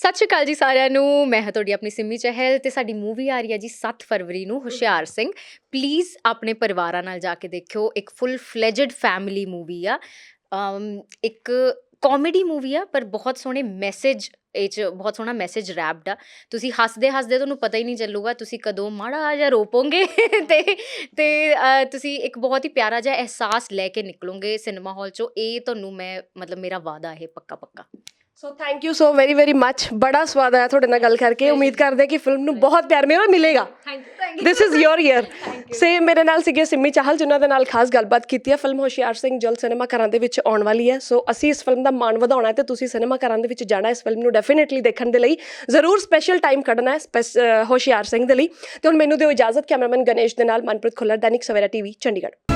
ਸਤਿ ਸ਼੍ਰੀ ਅਕਾਲ ਜੀ ਸਾਰਿਆਂ ਨੂੰ। ਮੈਂ ਹਾਂ ਤੁਹਾਡੀ ਆਪਣੀ ਸਿੰਮੀ ਚਹਿਲ ਤੇ ਸਾਡੀ ਮੂਵੀ ਆ ਰਹੀ ਹੈ ਜੀ 7 ਫਰਵਰੀ ਨੂੰ ਹੁਸ਼ਿਆਰ ਸਿੰਘ। ਪਲੀਜ਼ ਆਪਣੇ ਪਰਿਵਾਰਾਂ ਨਾਲ ਜਾ ਕੇ ਦੇਖਿਓ। ਇੱਕ ਫੁੱਲ ਫਲੇਜਡ ਫੈਮਿਲੀ ਮੂਵੀ ਆ ਇੱਕ ਕਾਮੇਡੀ ਮੂਵੀ ਆ, ਪਰ ਬਹੁਤ ਸੋਹਣੇ ਮੈਸੇਜ ਇਹ 'ਚ ਬਹੁਤ ਸੋਹਣਾ ਮੈਸੇਜ ਰੈਪਡ ਆ। ਤੁਸੀਂ ਹੱਸਦੇ ਹੱਸਦੇ ਤੁਹਾਨੂੰ ਪਤਾ ਹੀ ਨਹੀਂ ਚੱਲੂਗਾ, ਤੁਸੀਂ ਕਦੋਂ ਮਾੜਾ ਜਾਂ ਰੋਪੋਗੇ <laughs> ਤੇ ਤੇ ਤੁਸੀਂ ਇੱਕ ਬਹੁਤ ਹੀ ਪਿਆਰਾ ਜਿਹਾ ਅਹਿਸਾਸ ਲੈ ਕੇ ਨਿਕਲੋਗੇ ਸਿਨੇਮਾ ਹਾਲ ਚੋਂ। ਇਹ ਤੁਹਾਨੂੰ ਮੈਂ, ਮਤਲਬ ਮੇਰਾ ਵਾਅਦਾ ਹੈ ਪੱਕਾ ਪੱਕਾ so thank you so very very much ਬੜਾ ਸਵਾਦ ਆਇਆ ਤੁਹਾਡੇ ਨਾਲ ਗੱਲ ਕਰਕੇ ਉਮੀਦ ਕਰਦੇ ਕਿ ਫਿਲਮ ਨੂੰ ਬਹੁਤ ਪਿਆਰ ਮੇਰਾ ਮਿਲੇਗਾ thank you thank this is your year say ਮੇਰੇ ਨਾਲ ਸੀਗੇ ਸਿੰਮੀ ਚਾਹਲ ਜਿਨ੍ਹਾਂ ਦੇ ਨਾਲ ਖਾਸ ਗੱਲਬਾਤ ਕੀਤੀ ਹੈ ਫਿਲਮ ਹੋਸ਼ਿਆਰ ਸਿੰਘ ਜਲਦ ਸਿਨੇਮਾ ਘਰਾਂ ਦੇ ਵਿੱਚ ਆਉਣ ਵਾਲੀ ਹੈ ਸੋ ਅਸੀਂ ਇਸ ਫਿਲਮ ਦਾ ਮਾਣ ਵਧਾਉਣਾ ਹੈ ਤੇ ਤੁਸੀਂ ਸਿਨੇਮਾ ਘਰਾਂ ਦੇ ਵਿੱਚ ਜਾਣਾ ਇਸ ਫਿਲਮ ਨੂੰ ਡੈਫੀਨਿਟਲੀ ਦੇਖਣ ਦੇ ਲਈ ਜ਼ਰੂਰ ਸਪੈਸ਼ਲ ਟਾਈਮ ਕੱਢਣਾ ਹੈ ਹੋਸ਼ਿਆਰ ਸਿੰਘ ਦੇ ਲਈ ਤੇ ਹੁਣ ਮੈਨੂੰ ਦਿਓ ਇਜਾਜ਼ਤ ਕੈਮਰਾਮੈਨ ਗਣੇਸ਼ ਦੇ ਨਾਲ ਮਨਪ੍ਰੀਤ ਖੁੱਲਰ ਦੈਨਿਕ ਸਵੇਰਾ ਟੀਵੀ ਚੰਡੀਗੜ੍ਹ